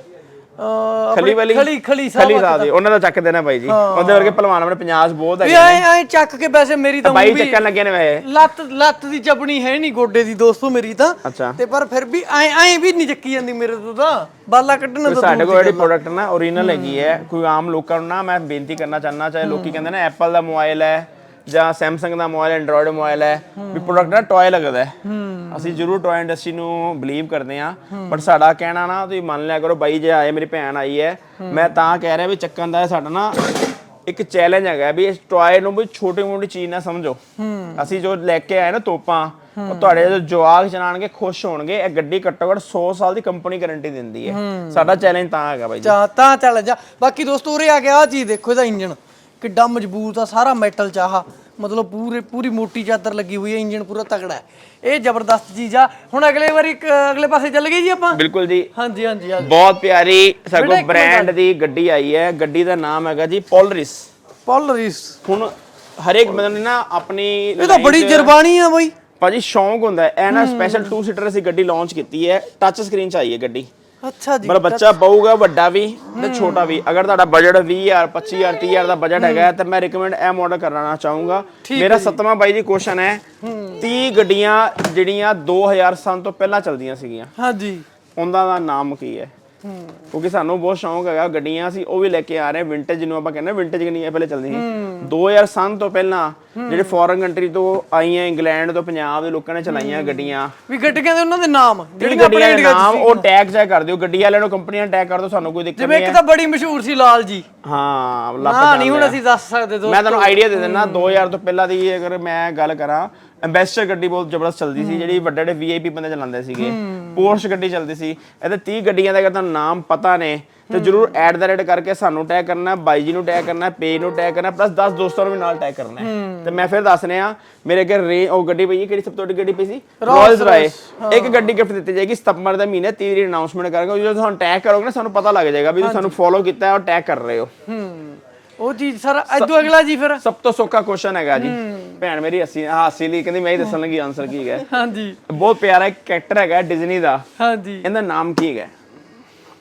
ਖਲੀ ਵਾਲੀ?
ਖਲੀ ਖਲੀ
ਖਲੀ ਸਾਹਿਬ ਦੀ। ਉਹਨਾਂ ਦਾ ਚੱਕ ਦੇਣਾ ਬਾਈ ਜੀ। ਉਹਦੇ ਵਰਗੇ ਪਹਿਲਵਾਨ ਆਪਣੇ ਪੰਜਾਬ 'ਚ ਬਹੁਤ
ਵੀ
ਹੈਗੇ
ਐ ਐ ਚੱਕ ਕੇ ਵੈਸੇ ਮੇਰੀ ਤਾਂ
ਬਾਈ ਚੱਕਣ ਲੱਗੇ ਨੇ ਵੇ
ਲੱਤ ਲੱਤ ਦੀ ਚਪਣੀ ਹੈ ਨਹੀਂ ਗੋਡੇ ਦੀ ਦੋਸਤੋ ਮੇਰੀ ਤਾਂ। ਤੇ ਪਰ ਫਿਰ ਵੀ ਐ ਐ ਵੀ ਨਹੀਂ ਚੱਕੀ ਜਾਂਦੀ ਮੇਰੇ ਤੋਂ ਤਾਂ। ਬਾਲਾ ਕੱਢਣਾ ਤਾਂ
ਸਾਡੇ ਕੋਲ ਜਿਹੜੀ ਪ੍ਰੋਡਕਟ ਨਾ ਓਰੀਜਨਲ ਹੈਗੀ ਹੈ। ਕੋਈ ਆਮ ਲੋਕਾਂ ਨੂੰ ਨਾ ਮੈਂ ਬੇਨਤੀ ਕਰਨਾ ਚਾਹਨਾ ਚਾਹੇ ਲੋਕੀ ਕਹਿੰਦੇ ਨੇ ਐਪਲ ਦਾ ਮੋਬਾਈਲ ਹੈ ਜਾਂ ਸੈਮਸੰਗ ਦਾ ਮੋਬਾਈਲ ਐਂਡਰੋਇਡ ਮੋਬਾਈਲ ਹੈ ਵੀ ਪ੍ਰੋਡਕਟ ਨਾ ਟੌਏ ਲੱਗਦਾ ਹੈ। ਅਸੀਂ ਜ਼ਰੂਰ ਟੌਏ ਇੰਡਸਟਰੀ ਨੂੰ ਬਲੀਵ ਕਰਦੇ ਆ ਬਟ ਸਾਡਾ ਕਹਿਣਾ ਨਾ ਤੁਸੀਂ ਮੰਨ ਲਿਆ ਕਰੋ ਬਾਈ ਜੇ ਆਏ ਮੇਰੀ ਭੈਣ ਆਈ ਹੈ ਮੈਂ ਤਾਂ ਕਹਿ ਰਿਹਾ ਵੀ ਚੱਕਣ ਦਾ ਸਾਡਾ ਨਾ ਇੱਕ ਚੈਲੰਜ ਹੈਗਾ ਵੀ ਇਸ ਟੌਏ ਨੂੰ ਵੀ ਛੋਟੀ ਮੋਟੀ ਚੀਜ਼ ਨਾ ਸਮਝੋ। ਅਸੀਂ ਜੋ ਲੈ ਕੇ ਆਏ ਨਾ ਤੋਪਾਂ ਉਹ ਤੁਹਾਡੇ ਜੋ ਜਵਾਕ ਚਲਾਣਗੇ ਖੁਸ਼ ਹੋਣਗੇ ਇਹ ਗੱਡੀ ਘੱਟੋ ਘੱਟ 100 ਸਾਲ ਦੀ ਕੰਪਨੀ ਗਾਰੰਟੀ ਦਿੰਦੀ ਹੈ। ਸਾਡਾ ਚੈਲੰਜ ਤਾਂ ਹੈਗਾ ਬਾਈ ਜੀ।
ਤਾਂ ਚੱਲ ਜਾ। ਬਾਕੀ ਦੋਸਤੋ ਉਰੇ ਆ ਕੇ ਆ ਚੀਜ਼ ਦੇਖੋ ਇਹਦਾ ਇੰਜਨ ਕਿੱਡਾ ਮਜ਼ਬੂਤ ਆ ਸਾਰਾ ਮੈਟਲ ਚ ਆਹ। ਮਤਲਬ ਪੂਰੇ ਪੂਰੀ ਮੋਟੀ ਚਾਦਰ ਲੱਗੀ ਹੋਈ ਹੈ ਇੰਜਨ ਪੂਰਾ ਤਗੜਾ ਹੈ। ਇਹ ਜ਼ਬਰਦਸਤ ਚੀਜ਼ ਆ। ਹੁਣ ਅਗਲੇ ਵਾਰੀ ਇੱਕ, ਅਗਲੇ ਪਾਸੇ ਚੱਲ ਗਏ ਜੀ ਆਪਾਂ?
ਬਿਲਕੁਲ ਜੀ।
ਹਾਂਜੀ ਹਾਂਜੀ ਹਾਂਜੀ।
ਬਹੁਤ ਪਿਆਰੀ
ਮਿੰਟ
ਬ੍ਰਾਂਡ ਦੀ ਗੱਡੀ ਆਈ ਹੈ। ਗੱਡੀ ਦਾ ਨਾਮ ਹੈਗਾ ਜੀ ਪੋਲਰਿਸ
ਪੋਲਰਿਸ
ਹੁਣ ਹਰੇਕ ਬੰਦੇ ਨੇ ਨਾ ਆਪਣੀ
ਇਹ ਤਾਂ ਬੜੀ ਜਰਬਾਨੀ ਆ ਬਈ।
ਭਾਜੀ ਸ਼ੌਂਕ ਹੁੰਦਾ ਹੈ। ਇਹ ਨਾ ਸਪੈਸ਼ਲ 2 ਸੀਟਰ ਅਸੀਂ ਗੱਡੀ ਲਾਂਚ ਕੀਤੀ ਹੈ। ਟੱਚ ਸਕਰੀਨ ਚ ਆਈ ਹੈ ਗੱਡੀ।
ਅੱਛਾ ਜੀ
ਮਤਲਬ ਬੱਚਾ ਪਊਗਾ ਵੱਡਾ ਵੀ ਤੇ ਛੋਟਾ ਵੀ। ਅਗਰ ਤੁਹਾਡਾ ਬਜਟ 20000 25000 30000 ਦਾ ਬਜਟ ਹੈਗਾ ਤਾਂ ਮੈਂ ਰეკਮੈਂਡ ਇਹ ਮਾਡਲ ਕਰਨਾ ਚਾਹੂੰਗਾ। ਮੇਰਾ ਸੱਤਵਾਂ ਬਾਈ ਜੀ ਕੁਐਸਚਨ ਹੈ 30 ਗੱਡੀਆਂ ਜਿਹੜੀਆਂ 2000 ਸਾਲ ਤੋਂ ਪਹਿਲਾਂ ਚੱਲਦੀਆਂ ਸੀਗੀਆਂ।
ਹਾਂਜੀ
ਉਹਨਾਂ ਦਾ ਨਾਮ ਕੀ ਹੈ? ਕਿਉਂਕਿ ਸਾਨੂੰ ਬਹੁਤ ਸ਼ੌਂਕ ਹੈਗਾ ਗੱਡੀਆਂ ਸੀ ਉਹ ਵੀ ਲੈ ਕੇ ਆ ਰਹੇ ਵਿੰਟੇਜ ਜਿਹਨੂੰ ਆਪਾਂ ਕਹਿੰਦੇ ਵਿੰਟੇਜ ਗੱਡੀਆਂ ਪਹਿਲੇ ਚੱਲਦੀਆਂ ਸੀ। 2000 ਸਾਲ ਤੋਂ ਪਹਿਲਾਂ ਜਿਹੜੇ ਫੋਰਨ ਕੰਟਰੀ ਤੋਂ ਆਈਆਂ ਇੰਗਲੈਂਡ ਤੋਂ ਪੰਜਾਬ ਦੇ ਲੋਕਾਂ ਨੇ ਚਲਾਈਆਂ ਗੱਡੀਆਂ।
ਵੀ ਗੱਡੀਆਂ ਦੇ ਉਹਨਾਂ ਦੇ ਨਾਮ
ਜਿਹੜੀ
ਜਿਹੜੀਆਂ
ਦੇ
ਇੰਡੀਆ
ਨਾਮ। ਉਹ ਟੈਗ ਚੈੱਕ ਕਰ ਦਿਓ ਗੱਡੀ ਵਾਲਿਆਂ ਨੂੰ ਕੰਪਨੀਆਂ ਟੈਗ ਕਰ ਦਿਓ ਸਾਨੂੰ ਕੋਈ ਦਿੱਕਤ
ਜਿਵੇਂ
ਨਹੀਂ
ਇੱਕ
ਹੈ।
ਤਾਂ ਬੜੀ ਮਸ਼ਹੂਰ ਸੀ ਲਾਲ ਜੀ।
ਹਾਂ ਲੱਭ
ਨਾ ਨਹੀਂ ਹੁਣ ਅਸੀਂ ਦੱਸ ਸਕਦੇ ਦੋ
ਮੈਂ ਤੁਹਾਨੂੰ ਆਈਡੀਆ ਦੇ ਦਿੰਦਾ 2000 ਤੋਂ ਪਹਿਲਾਂ ਦੀ ਅਗਰ ਮੈਂ ਗੱਲ ਕਰਾਂ ਐਂਬੈਸਡਰ ਗੱਡੀ ਬਹੁਤ ਜ਼ਬਰਦਸਤ ਚੱਲਦੀ ਸੀ ਜਿਹੜੀ ਵੱਡੇ ਵੱਡੇ ਵੀਆਈਪੀ ਬੰਦੇ ਚਲਾਉਂਦੇ ਸੀਗੇ। ਪੋਰਸ਼ ਗੱਡੀ ਚੱਲਦੀ ਸੀ। ਇਹਦੇ 30 ਗੱਡੀਆਂ ਦਾ ਅਗਰ ਤੁਹਾਨੂੰ ਨਾਮ ਪਤਾ ਨੇ ਤੇ ਜਰੂਰ ਐਡ ਦਾ ਰੇਟ ਕਰਕੇ ਸਾਨੂੰ ਟੈਗ ਕਰਨਾ ਬਾਈ ਜੀ ਨੂੰ ਟੈਗ ਕਰਨਾ ਪੇਜ ਨੂੰ ਟੈਗ ਕਰਨਾ ਪਲੱਸ 10 ਦੋਸਤਾਂ ਨੂੰ ਵੀ ਨਾਲ ਟੈਗ ਕਰਨਾ। ਤੇ ਮੈਂ ਫਿਰ ਦੱਸਨੇ ਆ ਮੇਰੇ ਅੱਗੇ ਰੇ ਉਹ ਗੱਡੀ ਪਈ ਹੈ ਕਿਹੜੀ ਸਭ ਤੋਂ ਵੱਡੀ ਗੱਡੀ ਪਈ ਸੀ? ਰੋਇਲਸ ਰਾਏ ਇੱਕ ਗੱਡੀ ਗਿਫਟ ਦਿੱਤੀ ਜਾਏਗੀ ਸਤੰਬਰ ਦੇ ਮਹੀਨੇ 30 ਦੀ ਅਨਾਉਂਸਮੈਂਟ ਕਰਾਂਗੇ ਜਦੋਂ ਤੁਹਾਨੂੰ ਟੈਗ ਕਰੋਗੇ ਨਾ ਸਾਨੂੰ ਪਤਾ ਲੱਗ ਜਾਏਗਾ ਵੀ ਤੁਸੀਂ ਸਾਨੂੰ ਫੋਲੋ ਕੀਤਾ ਹੈ ਔਰ ਟੈਗ ਕਰ ਰਹੇ ਹੋ।
ਹੂੰ। ਉਹ ਚੀਜ਼ ਸਰ ਇਦੋਂ ਅਗਲਾ ਜੀ ਫਿਰ।
ਸਭ ਤੋਂ ਸੌਖਾ ਕੁਐਸਚਨ ਹੈਗਾ ਜੀ। ਭੈਣ ਮੇਰੀ ਹੱਸੀ ਹਾਸੀ ਲਈ ਕਹਿੰਦੀ ਮੈਂ ਹੀ ਦੱਸਣ ਲੱਗੀ ਆਨਸਰ ਕੀ ਹੈਗਾ।
ਹਾਂਜੀ।
ਬਹੁਤ ਪਿਆਰਾ ਇੱਕ ਕੈਰੈਕਟਰ ਹੈਗਾ ਡਿਜ਼ਨੀ ਦਾ।
ਹਾਂਜੀ।
ਇਹਦਾ ਨਾਮ ਕੀ ਹੈਗਾ?